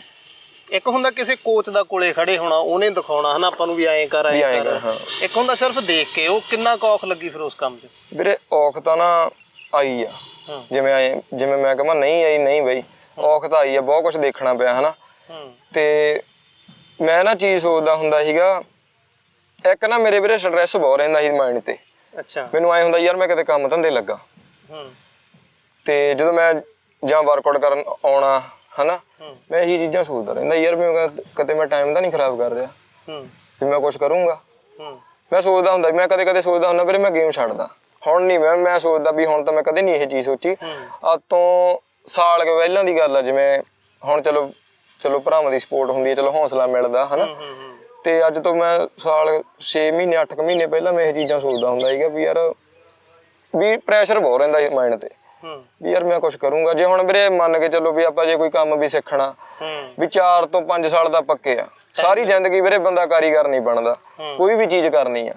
ਇੱਕ ਹੁੰਦਾ ਕਿਸੇ ਕੋਚ ਦਾ ਕੋਲੇ ਖੜੇ ਹੋਣਾ ਉਹਨੇ ਦਿਖਾਉਣਾ ਹਨਾ ਆਪਾਂ ਨੂੰ ਵੀ ਐਂ ਕਰ ਵੀ ਐਂ ਐਂ ਕਰ। ਕਰ, ਹਾਂ। ਇੱਕ ਹੁੰਦਾ ਸਿਰਫ ਦੇਖ ਕੇ ਉਹ ਕਿੰਨਾ ਕੌਖ ਲੱਗੀ ਫਿਰ ਉਸ ਕੰਮ 'ਚ? ਵੀਰੇ ਔਖ ਤਾਂ ਨਾ ਆਈ ਆ। ਹੂੰ। ਜਿਵੇਂ ਆਏ ਜਿਵੇਂ ਮੈਂ ਕਹਾਂ ਨਹੀਂ ਆਈ ਨਹੀਂ ਬਈ। ਔਖ ਤਾਂ ਆਈ ਆ ਬਹੁਤ ਕੁਝ ਦੇਖਣਾ ਪਿਆ ਹਨਾ। ਹੂੰ। ਤੇ ਮੈਂ ਨਾ ਚੀਜ਼ ਸੋਚਦਾ ਹੁੰਦਾ ਸੀਗਾ ਇੱਕ ਨਾ ਮੇਰੇ ਵੀਰੇ ਸਟ੍ਰੈਸ ਬਹੁਤ ਰਹਿੰਦਾ ਸੀ ਮਾਈਂਡ ਤੇ। ਅੱਛਾ। ਮੈਨੂੰ ਐ ਹੁੰਦਾ ਯਾਰ ਮੈਂ ਕਿਤੇ ਕੰਮ ਧੰਦੇ ਲੱਗਾ। ਹੂੰ। ਤੇ ਜਦੋਂ ਮੈਂ ਜਾਂ ਵਰਕਆਊਟ ਕਰਨ ਆਉਣਾ ਹਨਾ? ਮੈਂ ਇਹੀ ਚੀਜ਼ਾਂ ਸੋਚਦਾ ਰਹਿੰਦਾ ਯਾਰ ਮੈਂ ਕਿਹਾ ਕਦੇ ਮੈਂ ਟਾਈਮ ਤਾਂ ਨਹੀਂ ਖਰਾਬ ਕਰ ਰਿਹਾ। ਹੂੰ। ਵੀ ਮੈਂ ਕੁਝ ਕਰੂੰਗਾ। ਹੂੰ। ਮੈਂ ਸੋਚਦਾ ਹੁੰਦਾ ਮੈਂ ਕਦੇ ਕਦੇ ਸੋਚਦਾ ਹੁੰਦਾ ਵੀਰੇ ਮੈਂ ਗੇਮ ਛੱਡਦਾ। ਹੁਣ ਨਹੀਂ ਮੈਂ ਮੈਂ ਸੋਚਦਾ ਵੀ ਹੁਣ ਤਾਂ ਮੈਂ ਕਦੇ ਨਹੀਂ ਇਹ ਚੀਜ਼ ਸੋਚੀ। ਆ ਤੋਂ ਸਾਲ ਕੇ ਪਹਿਲਾਂ ਦੀ ਗੱਲ ਆ ਜਿਵੇਂ ਹੁਣ ਚਲੋ ਚਲੋ ਭਰਾਵਾਂ ਦੀ ਸਪੋਰਟ ਹੁੰਦੀ ਹੈ ਚਲੋ ਹੌਸਲਾ ਮਿਲਦਾ ਹਨਾ? ਤੇ ਅੱਜ ਤੋਂ ਮੈਂ ਸਾਲ 6 ਮਹੀਨੇ 8 ਮਹੀਨੇ ਪਹਿਲਾਂ ਮੈਂ ਇਹ ਚੀਜ਼ਾਂ ਸੋਚਦਾ ਹੁੰਦਾ ਸੀਗਾ ਵੀ ਯਾਰ ਵੀ ਪ੍ਰੈਸ਼ਰ ਬਹੁਤ ਰਹਿੰਦਾ ਮਾਈਂਡ ਤੇ। ਵੀ ਯਾਰ ਮੈਂ ਕੁਝ ਕਰੂੰਗਾ। ਜੇ ਹੁਣ ਵੀਰੇ ਮੰਨ ਕੇ ਚੱਲੋ ਵੀ ਆਪਾਂ ਜੇ ਕੋਈ ਕੰਮ ਵੀ ਸਿੱਖਣਾ, ਵੀ 4 ਤੋਂ 5 ਸਾਲ ਦਾ ਪੱਕੇ ਆ। ਸਾਰੀ ਜ਼ਿੰਦਗੀ ਵੀਰੇ ਬੰਦਾ ਕਾਰੀਗਰ ਨਹੀਂ ਬਣਦਾ। ਕੋਈ ਵੀ ਚੀਜ਼ ਕਰਨੀ ਆ।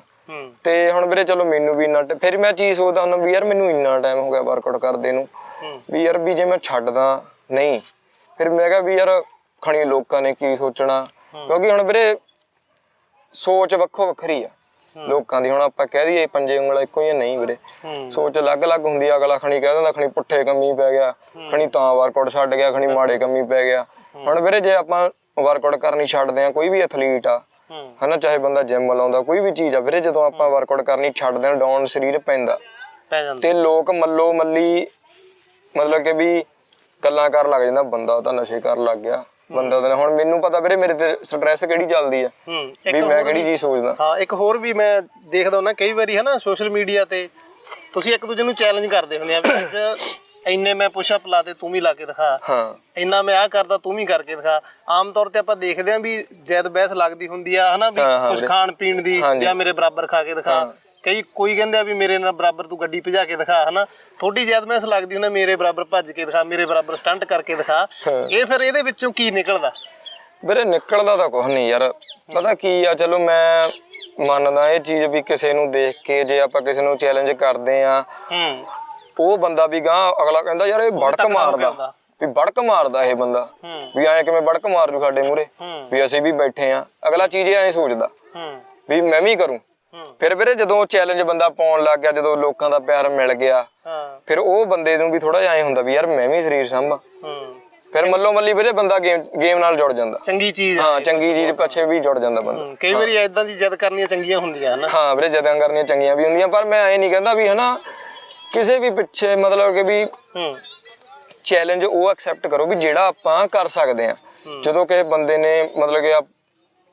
ਤੇ ਹੁਣ ਵੀਰੇ ਚਲੋ ਮੈਨੂੰ ਵੀ ਇੰਨਾ ਫਿਰ ਮੈਂ ਚੀਜ਼ ਸੋਚਦਾ ਹੁੰਦਾ ਵੀ ਯਾਰ ਮੈਨੂੰ ਇੰਨਾ ਟਾਈਮ ਹੋ ਗਿਆ ਵਰਕਆਊਟ ਕਰਦੇ ਨੂੰ। ਵੀ ਯਾਰ ਵੀ ਜੇ ਮੈਂ ਛੱਡਦਾ ਨਹੀਂ, ਫਿਰ ਮੈਂ ਕਿਹਾ ਵੀ ਯਾਰ ਖਣੀ ਲੋਕਾਂ ਨੇ ਕੀ ਸੋਚਣਾ। ਕਿਉਂਕਿ ਹੁਣ ਵੀਰੇ ਸੋਚ ਵੱਖੋ ਵੱਖਰੀ ਆ। ਲੋਕਾਂ ਦੀ ਹੁਣ ਆਪਾਂ ਕਹਿ ਦਈਏ ਪੰਜੇ ਉਂਗਲਾਂ ਇੱਕੋ ਹੀ ਨਹੀਂ ਵੀਰੇ। ਸੋਚ ਅਲੱਗ-ਅਲੱਗ ਹੁੰਦੀ ਆ ਅਗਲਾ ਖਣੀ ਕਹਿ ਦਿੰਦਾ ਖਣੀ ਪੁੱਠੇ ਕੰਮੀ ਪੈ ਗਿਆ ਖਣੀ ਤਾਂ ਵਰਕਆਊਟ ਛੱਡ ਗਿਆ ਖਣੀ ਮਾੜੇ ਕੰਮੀ ਪੈ ਗਿਆ। ਹੁਣ ਵੀਰੇ ਜੇ ਆਪਾਂ ਵਰਕਆਊਟ ਕਰਨੀ ਛੱਡਦੇ ਆ ਕੋਈ ਵੀ ਐਥਲੀਟ ਆ ਹਨਾ ਚਾਹੇ ਬੰਦਾ ਜਿਮ ਲਾਉਂਦਾ ਕੋਈ ਵੀ ਚੀਜ਼ ਆ ਵੀਰੇ ਜਦੋਂ ਆਪਾਂ ਵਰਕਆਊਟ ਕਰਨੀ ਛੱਡਦੇ ਆ ਡਾਊਨ ਸਰੀਰ ਪੈਂਦਾ। ਪੈ ਜਾਂਦਾ। ਤੇ ਲੋਕ ਮੱਲੋ ਮੱਲੀ ਮਤਲਬ ਕਿ ਵੀ ਗੱਲਾਂ ਕਰਨ ਲੱਗ ਜਾਂਦਾ ਬੰਦਾ ਤਾਂ ਨਸ਼ੇ ਕਰਨ ਲੱਗ ਗਿਆ। ਬੰਦਾ ਤਾਂ ਹੁਣ ਮੈਨੂੰ ਪਤਾ ਵੀਰੇ ਮੇਰੇ ਤੇ ਸਟ੍ਰੈਸ ਕਿਹੜੀ ਚੱਲਦੀ ਆ? ਹੂੰ ਵੀ ਮੈਂ ਕਿਹੜੀ ਚੀਜ਼ ਸੋਚਦਾ। ਹਾਂ ਇੱਕ ਹੋਰ ਵੀ ਮੈਂ ਦੇਖਦਾ ਹੁੰਦਾ ਕਈ ਵਾਰੀ ਹਨਾ ਸੋਸ਼ਲ ਮੀਡੀਆ ਤੇ ਤੁਸੀਂ ਇੱਕ ਦੂਜੇ ਨੂੰ ਚੈਲੰਜ ਕਰਦੇ ਹੁੰਦੇ ਆ ਵੀ ਅੱਜ ਇੰਨੇ ਮੈਂ ਪੁਸ਼ਅਪ ਲਾ ਤੇ ਤੂੰ ਵੀ ਲਾ ਕੇ ਦਿਖਾ। ਹਾਂ। ਇੰਨਾ ਮੈਂ ਆ ਕਰਦਾ ਤੂੰ ਵੀ ਕਰਕੇ ਦਿਖਾ। ਆਮ ਤੌਰ ਤੇ ਆਪਾਂ ਦੇਖਦੇ ਆਂ ਵੀ ਜੈਦ ਬਹਿਸ ਲੱਗਦੀ ਹੁੰਦੀ ਆ ਹਨਾ ਵੀ ਹਾਂ, ਹਾਂ ਕੁਝ ਵੀਰੇ। ਖਾਣ ਪੀਣ ਦੀ ਹਾਂਜੀ। ਜਾਂ ਮੇਰੇ ਬਰਾਬਰ ਖਾ ਕੇ ਦਿਖਾ। ਕਈ ਕੋਈ ਕਹਿੰਦੇ ਆ ਵੀ ਮੇਰੇ ਨਾਲ ਬਰਾਬਰ ਤੂੰ ਗੱਡੀ ਭਜਾ ਕੇ ਦਿਖਾ ਹਨਾ? ਥੋੜੀ ਜੈਦ ਬਹਿਸ ਲੱਗਦੀ ਹੁੰਦਾ ਮੇਰੇ ਬਰਾਬਰ ਭੱਜ ਕੇ ਦਿਖਾ ਮੇਰੇ ਬਰਾਬਰ ਸਟੰਟ ਕਰਕੇ ਦਿਖਾ। ਇਹ ਫਿਰ ਇਹਦੇ ਵਿੱਚੋਂ ਕੀ ਨਿਕਲਦਾ? ਵੀਰੇ ਨਿਕਲਦਾ ਤਾਂ ਕੁਝ ਨਹੀਂ ਯਾਰ। ਪਤਾ ਕੀ ਆ ਚਲੋ ਮੈਂ ਮੰਨਦਾ ਇਹ ਚੀਜ਼ ਵੀ ਕਿਸੇ ਨੂੰ ਦੇਖ ਕੇ ਜੇ ਆਪਾਂ ਕਿਸੇ ਨੂੰ ਚੈਲੰਜ ਕਰਦੇ ਆ ਹੂੰ। ਉਹ ਬੰਦਾ ਵੀ ਗਾਂ ਅਗਲਾ ਕਹਿੰਦਾ ਯਾਰ ਇਹ ਬੜਕ ਮਾਰਦਾ। ਵੀ ਬੜਕ ਮਾਰਦਾ ਇਹ ਬੰਦਾ। ਵੀ ਐਂ ਕਿਵੇਂ ਬੜਕ ਮਾਰ ਜੂ ਸਾਡੇ ਮੂਰੇ ਵੀ ਅਸੀਂ ਵੀ ਬੈਠੇ ਆ। ਅਗਲਾ ਚੀਜ਼ ਐਂ ਸੋਚਦਾ। ਵੀ ਮੈਂ ਵੀ ਕਰੂੰ। ਫਿਰ ਵੀਰੇ ਜਦੋਂ ਚੈਲੰਜ ਬੰਦਾ ਪਾਉਣ ਲੱਗ ਗਿਆ ਜਦੋਂ ਲੋਕਾਂ ਦਾ ਪਿਆਰ ਮਿਲ ਗਿਆ ਹਾਂ। ਫਿਰ ਉਹ ਬੰਦੇ ਨੂੰ ਵੀ ਥੋੜਾ ਜਿਹਾ ਐਂ ਹੁੰਦਾ ਵੀ ਯਾਰ ਮੈਂ ਵੀ ਸਰੀਰ ਸੰਭਾ। ਹੂੰ। ਫਿਰ ਮੱਲੋ ਮੱਲੀ ਵੀਰੇ ਬੰਦਾ ਗੇਮ ਗੇਮ ਨਾਲ ਜੁੜ ਜਾਂਦਾ। ਚੰਗੀ ਚੀਜ਼ ਹਾਂ ਚੰਗੀ ਚੀਜ਼ ਪਿੱਛੇ ਵੀ ਜੁੜ ਜਾਂਦਾ ਬੰਦਾ। ਕਈ ਵਾਰੀ ਐਦਾਂ ਦੀ ਜਿੱਦ ਕਰਨੀਆਂ ਚੰਗੀਆਂ ਹੁੰਦੀਆਂ ਹਨਾ। ਹਾਂ ਵੀਰੇ ਜਦਾਂ ਕਰਨੀਆਂ ਚੰਗੀਆਂ ਵੀ ਹੁੰਦੀਆਂ ਪਰ ਮੈਂ ਐ ਨਹੀਂ ਕਹਿੰਦਾ ਵੀ ਹਨਾ ਕਿਸੇ ਵੀ ਪਿੱਛੇ ਮਤਲਬ ਕਿ ਵੀ ਹੂੰ। ਚੈਲੰਜ ਉਹ ਐਕਸੈਪਟ ਕਰੋ ਵੀ ਜਿਹੜਾ ਆਪਾਂ ਕਰ ਸਕਦੇ ਆ ਜਦੋਂ ਕਿਸੇ ਬੰਦੇ ਨੇ ਮਤਲਬ ਕਿ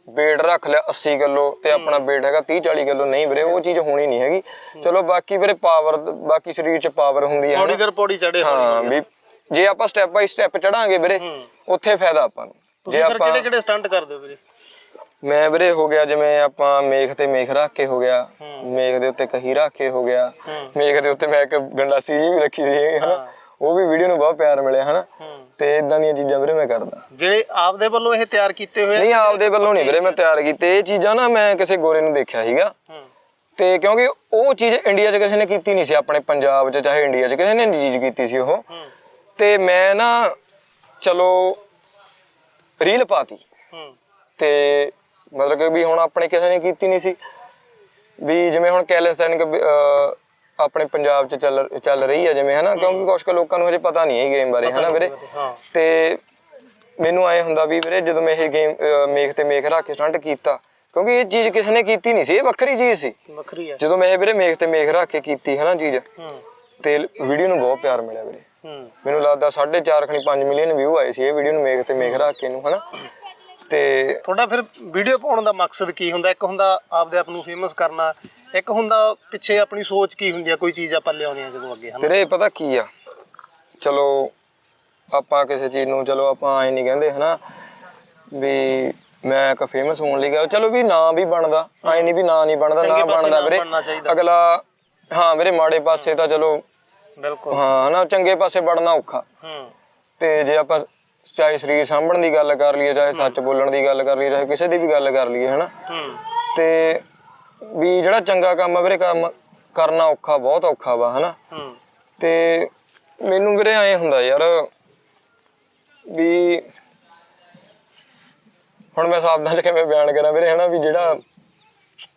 weight ਰੱਖ ਲਿਆ 80 ਕਿਲੋ ਤੇ ਆਪਣਾ weight ਹੈਗਾ 30 40 ਕਿਲੋ। ਨਹੀਂ ਵੀਰੇ ਉਹ ਚੀਜ਼ ਹੋਣੀ ਨਹੀਂ ਹੈਗੀ। ਚਲੋ ਬਾਕੀ ਵੀਰੇ ਪਾਵਰ ਬਾਕੀ ਸਰੀਰ 'ਚ ਪਾਵਰ ਹੁੰਦੀ ਹੈ ਪੌੜੀ। ਦਰ ਪੌੜੀ ਚੜੇ ਹਾਂ ਵੀ ਜੇ ਆਪਾਂ ਸਟੈਪ ਬਾਈ ਸਟੈਪ ਚੜਾਂਗੇ ਵੀਰੇ ਉੱਥੇ ਫਾਇਦਾ ਆਪਾਂ ਨੂੰ। ਜੇ ਆਪਾਂ ਕਿਹੜੇ ਕਿਹੜੇ ਸਟੰਟ ਕਰਦੇ ਹੋ ਵੀਰੇ? ਮੈਂ ਵੀਰੇ ਹੋ ਗਿਆ ਜਿਵੇਂ ਆਪਾਂ ਮੇਖ ਤੇ ਮੇਖ ਰੱਖ ਕੇ ਹੋ ਗਿਆ ਮੇਖ ਦੇ ਉੱਤੇ ਕਹੀ ਰੱਖ ਕੇ ਹੋ ਗਿਆ ਮੇਖ ਦੇ ਉੱਤੇ ਮੈਂ ਇੱਕ ਗੰਡਾਸੀ ਜਿਹੀ ਵੀ ਰੱਖੀ ਸੀ ਹਨਾ? ਉਹ ਵੀ ਵੀਡੀਓ ਨੂੰ ਬਹੁਤ ਪਿਆਰ ਮਿਲਿਆ ਹਨਾ? ਤੇ ਇਦਾਂ ਦੀਆਂ ਚੀਜ਼ਾਂ ਵੀਰੇ ਮੈਂ ਕਰਦਾ। ਜਿਹੜੇ ਆਪਦੇ ਵੱਲੋਂ ਇਹ ਤਿਆਰ ਕੀਤੇ ਹੋਏ ਨਹੀਂ ਆਪਦੇ ਵੱਲੋਂ ਨਹੀਂ ਵੀਰੇ ਮੈਂ ਤਿਆਰ ਕੀਤੇ। ਇਹ ਚੀਜ਼ਾਂ ਨਾ ਮੈਂ ਕਿਸੇ ਗੋਰੇ ਨੂੰ ਦੇਖਿਆ ਸੀਗਾ। ਤੇ ਕਿਉਂਕਿ ਉਹ ਚੀਜ਼ ਇੰਡੀਆ 'ਚ ਕਿਸੇ ਨੇ ਕੀਤੀ ਨਹੀਂ ਸੀ ਆਪਣੇ ਪੰਜਾਬ 'ਚ ਚਾਹੇ ਇੰਡੀਆ 'ਚ ਕਿਸੇ ਨੇ ਨਹੀਂ ਚੀਜ਼ ਕੀਤੀ ਸੀ ਉਹ। ਤੇ ਮੈਂ ਨਾ ਚਲੋ ਰੀਲ ਪਾਤੀ। ਤੇ ਮਤਲਬ ਕਿ ਵੀ ਹੁਣ ਆਪਣੇ ਕਿਸੇ ਨੇ ਕੀਤੀ ਨਹੀਂ ਸੀ। ਵੀ ਜਿਵੇਂ ਹੁਣ ਕੈਲਸਟੈਨਿਕ ਆਪਣੇ ਪੰਜਾਬ 'ਚ ਚੱਲ ਚੱਲ ਰਹੀ ਹੈ ਜਿਵੇਂ ਹਨਾ? ਕਿਉਂਕਿ ਕੁਝ ਕੁ ਲੋਕਾਂ ਨੂੰ ਹਜੇ ਪਤਾ ਨਹੀਂ ਹੈ ਗੇਮ ਬਾਰੇ ਹਨਾ ਵੀਰੇ? ਹਾਂ। ਤੇ ਮੈਨੂੰ ਐ ਹੁੰਦਾ ਵੀ ਵੀਰੇ ਜਦੋਂ ਮੈਂ ਇਹ ਗੇਮ ਮੇਖ ਤੇ ਮੇਖ ਰੱਖ ਕੇ ਸਟੰਟ ਕੀਤਾ ਕਿਉਂਕਿ ਇਹ ਚੀਜ਼ ਕਿਸੇ ਨੇ ਕੀਤੀ ਨਹੀਂ ਸੀ ਇਹ ਵੱਖਰੀ ਚੀਜ਼ ਸੀ। ਵੱਖਰੀ ਆ। ਜਦੋਂ ਮੈਂ ਇਹ ਵੀਰੇ ਮੇਖ ਤੇ ਮੇਖ ਰੱਖ ਕੇ ਕੀਤੀ ਹਨਾ ਚੀਜ਼ ਹੂੰ। ਤੇ ਵੀਡੀਓ ਨੂੰ ਬਹੁਤ ਪਿਆਰ ਮਿਲਿਆ ਵੀਰੇ। ਹੂੰ। ਮੈਨੂੰ ਲੱਗਦਾ 4.5 ਖਣੀ 5 ਮਿਲੀਅਨ ਵਿਊ ਆਏ ਸੀ ਇਹ ਵੀਡੀਓ ਨੂੰ ਮੇਖ ਤੇ ਮੇਖ ਰੱਖ ਕੇ ਨੂੰ ਹਨਾ? ਤੇ ਤੁਹਾਡਾ ਫਿਰ ਵੀਡੀਓ ਪਾਉਣ ਦਾ ਮਕਸਦ ਕੀ ਹੁੰਦਾ? ਇੱਕ ਹੁੰਦਾ ਆਪਦੇ ਆਪ ਨੂੰ ਫੇਮਸ ਕਰਨਾ ਇੱਕ ਹੁੰਦਾ ਪਿੱਛੇ ਆਪਣੀ ਸੋਚ ਕੀ ਹੁੰਦੀ ਆ ਕੋਈ ਚੀਜ਼ ਆਪਾਂ ਲਿਆਉਂਦੇ ਆ ਜਦੋਂ ਅੱਗੇ ਹਨਾ? ਵੀਰੇ ਪਤਾ ਕੀ ਆ? ਚਲੋ ਆਪਾਂ ਕਿਸੇ ਚੀਜ਼ ਨੂੰ ਚਲੋ ਆਪਾਂ ਐ ਨਹੀਂ ਕਹਿੰਦੇ ਹਨਾ? ਵੀ ਮੈਂ ਇੱਕ ਫੇਮਸ ਹੋਣ ਲਈ ਗੱਲ ਚਲੋ ਵੀ ਨਾਂ ਵੀ ਬਣਦਾ। ਐ ਨਹੀਂ ਵੀ ਨਾਂ ਨਹੀਂ ਬਣਦਾ ਨਾਂ ਪਾਸੇ ਬਣਦਾ ਵੀਰੇ। ਬਣਨਾ ਚਾਹੀਦਾ। ਅਗਲਾ ਹਾਂ ਵੀਰੇ ਮਾੜੇ ਪਾਸੇ ਤਾਂ ਚਲੋ ਬਿਲਕੁਲ। ਹਾਂ ਹਨਾ? ਚੰਗੇ ਪਾਸੇ ਵੜਨਾ ਔਖਾ। ਹੂੰ। ਤੇ ਜੇ ਆਪਾਂ ਚਾਹੇ ਸਰੀਰ ਸਾਂਭਣ ਦੀ ਗੱਲ ਕਰ ਲਈਏ ਚਾਹੇ ਸੱਚ ਬੋਲਣ ਦੀ ਗੱਲ ਕਰ ਲਈਏ ਚਾਹੇ ਕਿਸੇ ਦੀ ਵੀ ਗੱਲ ਕਰ ਲਈਏ ਹਨਾ? ਹੂੰ। ਤੇ ਵੀ ਜਿਹੜਾ ਚੰਗਾ ਕੰਮ ਆ ਵੀਰੇ ਕੰਮ ਕਰਨਾ ਔਖਾ ਬਹੁਤ ਔਖਾ ਵਾ ਹਨਾ? ਹੂੰ। ਤੇ ਮੈਨੂੰ ਵੀਰੇ ਐ ਹੁੰਦਾ ਯਾਰ ਵੀ ਹੁਣ ਮੈਂ ਸ਼ਬਦਾਂ 'ਚ ਕਿਵੇਂ ਬਿਆਨ ਕਰਾਂ ਵੀਰੇ ਹਨਾ? ਵੀ ਜਿਹੜਾ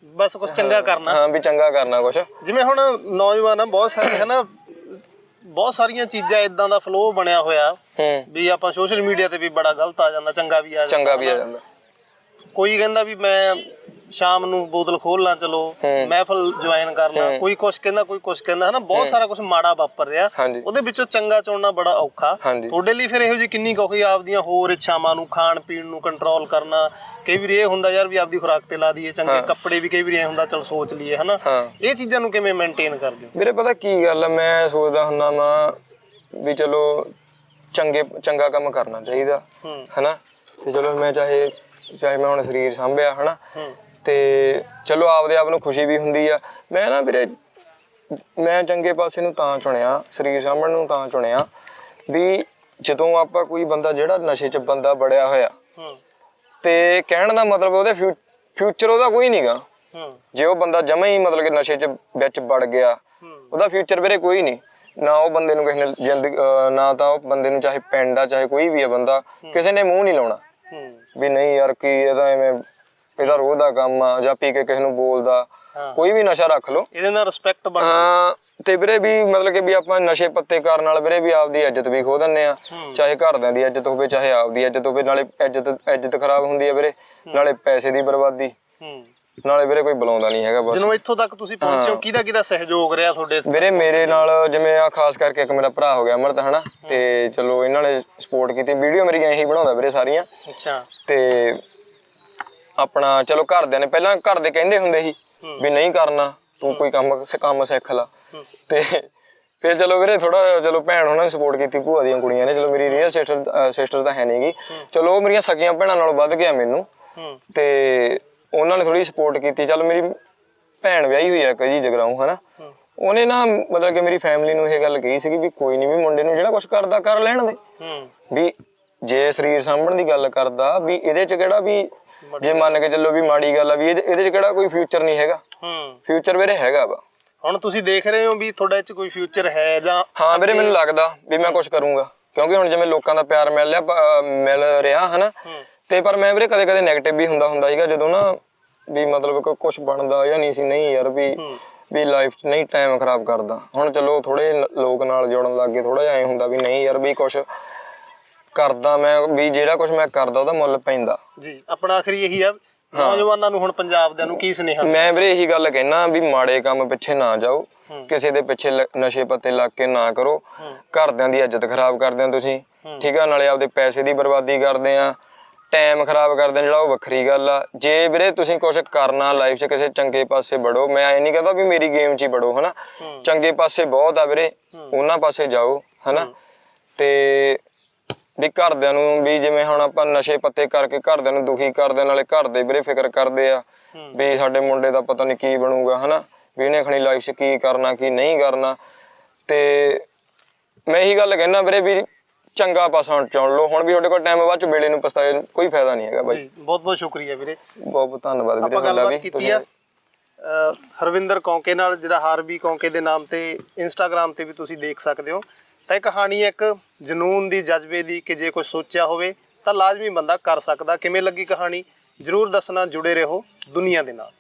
ਬਸ ਕੁਝ ਚੰਗਾ ਕਰਨਾ। ਹਾਂ ਵੀ ਚੰਗਾ ਕਰਨਾ ਕੁਛ। ਜਿਵੇਂ ਹੁਣ ਨੌਜਵਾਨ ਆ ਬਹੁਤ ਸਾਰੇ ਹਨਾ? ਬਹੁਤ ਸਾਰੀਆਂ ਚੀਜ਼ਾਂ ਇਦਾਂ ਦਾ ਫਲੋ ਬਣਿਆ ਹੋਇਆ। ਹੂੰ। ਵੀ ਆਪਾਂ ਸੋਸ਼ਲ ਮੀਡੀਆ ਤੇ ਵੀ ਬੜਾ ਗਲਤ ਆ ਜਾਂਦਾ ਚੰਗਾ ਵੀ ਆ ਜਾਂਦਾ ਚੰਗਾ ਵੀ ਆ ਜਾਂਦਾ। ਕੋਈ ਕਹਿੰਦਾ ਵੀ ਮੈਂ ਸ਼ਾਮ ਨੂੰ ਬੋਤਲ ਖੋਲ ਲਾਂ ਚਲੋ। ਮਹਿਫਲ ਜੁਆਇਨ ਕਰ ਲਾਂ ਕੋਈ ਕੁਛ ਕਹਿੰਦਾ ਕੋਈ ਕੁਛ ਕਹਿੰਦਾ ਹਨਾ ਬਹੁਤ ਸਾਰਾ ਕੁਝ ਮਾੜਾ ਵਾਪਰ ਰਿਹਾ। ਉਹਦੇ ਵਿੱਚੋਂ ਚੰਗਾ ਚੁਣਨਾ ਬੜਾ ਔਖਾ। ਤੁਹਾਡੇ ਲਈ ਫਿਰ ਇਹੋ ਜਿਹੀ ਕਿੰਨੀ ਕੁ ਔਖੀ ਆਪਦੀਆਂ ਹੋਰ ਇੱਛਾਵਾਂ ਨੂੰ ਖਾਣ ਪੀਣ ਨੂੰ ਕੰਟਰੋਲ ਕਰਨਾ ਕਈ ਵਾਰੀ ਇਹ ਹੁੰਦਾ ਯਾਰ ਵੀ ਆਪਦੀ ਖੁਰਾਕ ਤੇ ਲਾ ਦਈਏ ਚੰਗੇ ਕੱਪੜੇ ਵੀ ਕਈ ਵਾਰੀ ਇਹ ਹੁੰਦਾ ਚਲ ਸੋਚ ਲਈਏ ਹਨਾ। ਇਹ ਚੀਜ਼ਾਂ ਨੂੰ ਕਿਵੇਂ ਮੇਨਟੇਨ ਕਰਦੇ ਹੋ? ਵੀਰੇ ਪਤਾ ਕੀ ਗੱਲ ਆ ਮੈਂ ਸੋਚਦਾ ਹੁੰਦਾ ਮੈਂ ਵੀ ਚਲੋ ਚੰਗੇ ਚੰਗਾ ਕੰਮ ਕਰਨਾ ਚਾਹੀਦਾ ਹਨਾ। ਤੇ ਚਲੋ ਮੈਂ ਚਾਹੇ ਚਾਹੇ ਮੈਂ ਹੁਣ ਸਰੀਰ ਸੰਭਿਆ ਹਨਾ। ਤੇ ਚਲੋ ਆਪਦੇ ਆਪ ਨੂੰ ਖੁਸ਼ੀ ਵੀ ਹੁੰਦੀ ਆ। ਮੈਂ ਨਾ ਵੀਰੇ ਮੈਂ ਚੰਗੇ ਪਾਸੇ ਨੂੰ ਤਾਂ ਚੁਣਿਆ ਸਰੀਰ ਸਾਂਭਣ ਨੂੰ ਤਾਂ ਚੁਣਿਆ ਵੀ ਜਦੋਂ ਆਪਾਂ ਕੋਈ ਬੰਦਾ ਜਿਹੜਾ ਨਸ਼ੇ 'ਚ ਬੰਦਾ ਬੜਿਆ ਹੋਇਆ ਹੂੰ। ਤੇ ਕਹਿਣ ਦਾ ਮਤਲਬ ਉਹਦੇ ਫਿਊਚਰ ਉਹਦਾ ਕੋਈ ਨਹੀਂਗਾ ਹੂੰ। ਜੇ ਉਹ ਬੰਦਾ ਜਮਾ ਹੀ ਮਤਲਬ ਕਿ ਨਸ਼ੇ 'ਚ ਵਿੱਚ ਵੜ ਗਿਆ ਉਹਦਾ ਫਿਊਚਰ ਵੀਰੇ ਕੋਈ ਨਹੀਂ ਨਾ ਉਹ ਬੰਦੇ ਨੂੰ ਕਿਸੇ ਨੇ ਜ਼ਿੰਦਗੀ ਨਾ ਤਾਂ ਉਹ ਬੰਦੇ ਨੂੰ ਚਾਹੇ ਪਿੰਡ ਆ ਚਾਹੇ ਕੋਈ ਵੀ ਆ ਬੰਦਾ ਕਿਸੇ ਨੇ ਮੂੰਹ ਨਹੀਂ ਲਾਉਣਾ। ਵੀ ਨਹੀਂ ਯਾਰ ਕੀ ਇਹਦਾ ਐਵੇਂ ਇਹਦਾ ਰੋਹ ਦਾ ਕੰਮ ਆ ਜਾਂ ਪੀ ਕੇ ਕਿਸੇ ਨੂੰ ਬੋਲਦਾ ਕੋਈ ਵੀ ਨਸ਼ਾ ਰੱਖ ਲਓ। ਇਹਦੇ ਨਾਲ ਰਿਸਪੈਕਟ ਬਣ ਹਾਂ ਤੇ ਵੀਰੇ ਵੀ ਮਤਲਬ ਕਿ ਵੀ ਆਪਾਂ ਨਸ਼ੇ ਪੱਤੇ ਕਰਨ ਨਾਲ ਵੀਰੇ ਵੀ ਆਪਦੀ ਇੱਜ਼ਤ ਵੀ ਖੋ ਦਿੰਨੇ ਆ। ਚਾਹੇ ਘਰਦਿਆਂ ਦੀ ਇੱਜ਼ਤ ਹੋਵੇ ਚਾਹੇ ਆਪਦੀ ਇੱਜ਼ਤ ਹੋਵੇ ਨਾਲੇ ਇੱਜ਼ਤ ਇੱਜ਼ਤ ਖਰਾਬ ਹੁੰਦੀ ਹੈ ਵੀਰੇ। ਨਾਲੇ ਪੈਸੇ ਦੀ ਬਰਬਾਦੀ। ਨਾਲੇ ਵੀਰੇ ਕੋਈ ਬੁਲਾਉਂਦਾ ਨਹੀਂ ਹੈਗਾ ਬਸ। ਜਦੋਂ ਇੱਥੋਂ ਤੱਕ ਤੁਸੀਂ ਪਹੁੰਚੇ ਹੋ ਕਿਹਦਾ ਕਿਹਦਾ ਸਹਿਯੋਗ ਰਿਹਾ ਤੁਹਾਡੇ ਵੀਰੇ ਮੇਰੇ ਨਾਲ ਜਿਵੇਂ ਆ ਖਾਸ ਕਰਕੇ ਇੱਕ ਮੇਰਾ ਭਰਾ ਹੋ ਗਿਆ ਅਮਰਤ ਹਨਾ? ਤੇ ਚਲੋ ਇਹਨਾਂ ਨੇ ਸਪੋਰਟ ਕੀਤੀ। ਵੀਡੀਓ ਮੇਰੀਆਂ ਇਹੀ ਬਣਾਉਂਦਾ ਵੀਰੇ ਸਾਰੀਆਂ। ਅੱਛਾ। ਤੇ ਆਪਣਾ ਚਲੋ ਘਰਦਿਆਂ ਨੇ ਪਹਿਲਾਂ ਘਰ ਦੇ ਕਹਿੰਦੇ ਹੁੰਦੇ ਸੀ ਵੀ ਨਹੀਂ ਕਰਨਾ ਤੂੰ ਕੋਈ ਕੰਮ ਕੰਮ ਸਿੱਖ ਲਾ। ਤੇ ਫਿਰ ਚਲੋ ਵੀਰੇ ਥੋੜਾ ਚਲੋ ਭੈਣ ਉਹਨਾਂ ਨੇ ਸਪੋਰਟ ਕੀਤੀ ਭੂਆ ਦੀਆਂ ਕੁੜੀਆਂ ਨੇ ਚਲੋ ਮੇਰੀ ਰੀਅਲ ਸਿਸਟਰ ਸਿਸਟਰ ਤਾਂ ਹੈ ਨਹੀਂਗੀ। ਚਲੋ ਉਹ ਮੇਰੀਆਂ ਸਕੀਆਂ ਭੈਣਾਂ ਨਾਲੋਂ ਵੱਧ ਗਿਆ ਮੈਨੂੰ। ਤੇ ਉਹਨਾਂ ਨੇ ਥੋੜੀ ਸਪੋਰਟ ਕੀਤੀ। ਚਲ ਮੇਰੀ ਭੈਣ ਵਿਆਹੀ ਹੋਈ ਆ ਇੱਕ ਜੀ ਜਗਰਾਉਂ ਹਨਾ। ਉਹਨੇ ਨਾ ਮਤਲਬ ਕਿ ਮੇਰੀ ਫੈਮਿਲੀ ਨੂੰ ਇਹ ਗੱਲ ਕਹੀ ਸੀਗੀ ਵੀ ਕੋਈ ਨਹੀਂ ਵੀ ਮੁੰਡੇ ਨੂੰ ਜਿਹੜਾ ਕੁਝ ਕਰਦਾ ਕਰ ਲੈਣ ਦੇ। ਵੀ ਜੇ ਸਰੀਰ ਸਾਂਭਣ ਦੀ ਗੱਲ ਕਰਦਾ ਵੀ ਇਹਦੇ ਚ ਕਿਹੜਾ ਵੀ ਜੇ ਮੰਨ ਕੇ ਚੱਲੋ ਵੀ ਮਾੜੀ ਗੱਲ ਆ ਵੀ ਇਹਦੇ ਇਹਦੇ ਚ ਕਿਹੜਾ ਕੋਈ ਫਿਊਚਰ ਨਹੀਂ ਹੈਗਾ। ਹੂੰ। ਫਿਊਚਰ ਵੀਰੇ ਹੈਗਾ ਵਾ। ਹੁਣ ਤੁਸੀਂ ਦੇਖ ਰਹੇ ਹੋ ਵੀ ਤੁਹਾਡਾ ਇਹ ਚ ਕੋਈ ਫਿਊਚਰ ਹੈ ਜਾਂ ਹਾਂ ਵੀਰੇ ਮੈਨੂੰ ਲੱਗਦਾ ਵੀ ਮੈਂ ਕੁਝ ਕਰੂੰਗਾ। ਕਿਉਂਕਿ ਹੁਣ ਜਿਵੇਂ ਲੋਕਾਂ ਦਾ ਪਿਆਰ ਮਿਲ ਲਿਆ ਮਿਲ ਰਿਹਾ ਹਨਾ? ਤੇ ਪਰ ਮੈਂ ਵੀਰੇ ਕਦੇ ਕਦੇ 네ਗੇਟਿਵ ਵੀ ਹੁੰਦਾ ਹੁੰਦਾ ਸੀਗਾ ਜਦੋਂ ਨਾ ਵੀ ਮਤਲਬ ਕੁਝ ਬਣਦਾ ਜਾਂ ਨਹੀਂ ਸੀ ਨਹੀਂ ਯਾਰ ਵੀ ਵੀ ਲਾਈਫ 'ਚ ਨਹੀਂ ਟਾਈਮ ਖਰਾਬ ਕਰਦਾ। ਹੁਣ ਚਲੋ ਥੋੜੇ ਲੋਕ ਨਾਲ ਜੁੜਨ ਲੱਗ ਗਏ ਥੋੜਾ ਜਿਹਾ ਐ ਹੁੰਦਾ ਵੀ ਨਹੀਂ ਯਾਰ ਵੀ ਕੁਝ ਕਰਦਾ ਮੈਂ ਵੀ ਜਿਹੜਾ ਕੁਝ ਮੈਂ ਕਰਦਾ ਉਹਦਾ ਮੁੱਲ ਪੈਂਦਾ। ਜੀ ਆਪਣਾ ਆਖਰੀ ਇਹੀ ਆ ਨੌਜਵਾਨਾਂ ਨੂੰ ਹੁਣ ਪੰਜਾਬ ਦੇ ਨੂੰ ਕੀ ਸੁਨੇਹਾ? ਮੈਂ ਵੀਰੇ ਇਹੀ ਗੱਲ ਕਹਿਣਾ ਵੀ ਮਾੜੇ ਕੰਮ ਪਿੱਛੇ ਨਾ ਜਾਓ ਕਿਸੇ ਦੇ ਪਿੱਛੇ ਨਸ਼ੇ ਪੱਤੇ ਲੱਗ ਕੇ ਨਾ ਕਰੋ। ਘਰਦਿਆਂ ਦੀ ਇੱਜ਼ਤ ਖਰਾਬ ਕਰਦੇ ਆ ਤੁਸੀਂ ਠੀਕ ਆ ਨਾਲੇ ਆਪਦੇ ਪੈਸੇ ਦੀ ਬਰਬਾਦੀ ਕਰਦੇ ਆ ਟਾਈਮ ਖਰਾਬ ਕਰਦੇ ਜਿਹੜਾ ਉਹ ਵੱਖਰੀ ਗੱਲ ਆ। ਜੇ ਵੀਰੇ ਤੁਸੀਂ ਕੁਝ ਕਰਨਾ ਲਾਈਫ 'ਚ ਕਿਸੇ ਚੰਗੇ ਪਾਸੇ ਵੜੋ ਮੈਂ ਇਹ ਨਹੀਂ ਕਹਿੰਦਾ ਵੀ ਮੇਰੀ ਗੇਮ 'ਚ ਹੀ ਵੜੋ ਹਨਾ? ਚੰਗੇ ਪਾਸੇ ਬਹੁਤ ਆ ਵੀਰੇ ਉਹਨਾਂ ਪਾਸੇ ਜਾਓ ਹਨਾ? ਤੇ ਵੀ ਘਰਦਿਆਂ ਨੂੰ ਵੀ ਜਿਵੇਂ ਹੁਣ ਆਪਾਂ ਨਸ਼ੇ ਪੱਤੇ ਕਰਕੇ ਘਰਦਿਆਂ ਨੂੰ ਦੁਖੀ ਕਰਦੇ ਨਾਲੇ ਘਰ ਦੇ ਵੀਰੇ ਫਿਕਰ ਕਰਦੇ ਆ ਵੀ ਸਾਡੇ ਮੁੰਡੇ ਦਾ ਪਤਾ ਨਹੀਂ ਕੀ ਬਣੂਗਾ ਹਨਾ? ਵੀ ਇਹਨੇ ਖਣੀ ਲਾਈਫ 'ਚ ਕੀ ਕਰਨਾ ਕੀ ਨਹੀਂ ਕਰਨਾ। ਤੇ ਮੈਂ ਇਹੀ ਗੱਲ ਕਹਿਣਾ ਵੀਰੇ ਵੀ ਚੰਗਾ ਪਾਸਾ ਚੁਣ ਲਓ। ਹੁਣ ਵੀ ਤੁਹਾਡੇ ਕੋਲ ਟਾਈਮ ਬਾਅਦ ਚ ਵੇਲੇ ਨੂੰ ਪਛਤਾਏ ਕੋਈ ਫਾਇਦਾ ਨਹੀਂ ਹੈਗਾ ਬਾਈ। ਜੀ ਬਹੁਤ ਬਹੁਤ ਸ਼ੁਕਰੀਆ ਵੀਰੇ। ਬਹੁਤ ਬਹੁਤ ਧੰਨਵਾਦ ਵੀਰੇ ਆਪਾਂ ਤੁਹਾਡਾ ਗੱਲਬਾਤ ਵੀ ਕੀਤੀ ਆ। ਅਹ ਹਰਵਿੰਦਰ ਕੌਂਕੇ ਨਾਲ ਜਿਹੜਾ ਹਾਰਬੀ ਕੌਂਕੇ ਦੇ ਨਾਮ ਤੇ ਇੰਸਟਾਗ੍ਰam ਤੇ ਵੀ ਤੁਸੀਂ ਦੇਖ ਸਕਦੇ ਹੋ। ਤਾਂ ਇਹ ਕਹਾਣੀ ਹੈ ਇੱਕ ਜਨੂਨ ਦੀ ਜਜ਼ਬੇ ਦੀ ਕਿ ਜੇ ਕੋਈ ਸੋਚਿਆ ਹੋਵੇ ਤਾਂ ਲਾਜ਼ਮੀ ਬੰਦਾ ਕਰ ਸਕਦਾ। ਕਿਵੇਂ ਲੱਗੀ ਕਹਾਣੀ? ਜਰੂਰ ਦੱਸਣਾ, ਜੁੜੇ ਰਹੋ ਦੁਨੀਆ ਦੇ ਨਾਲ।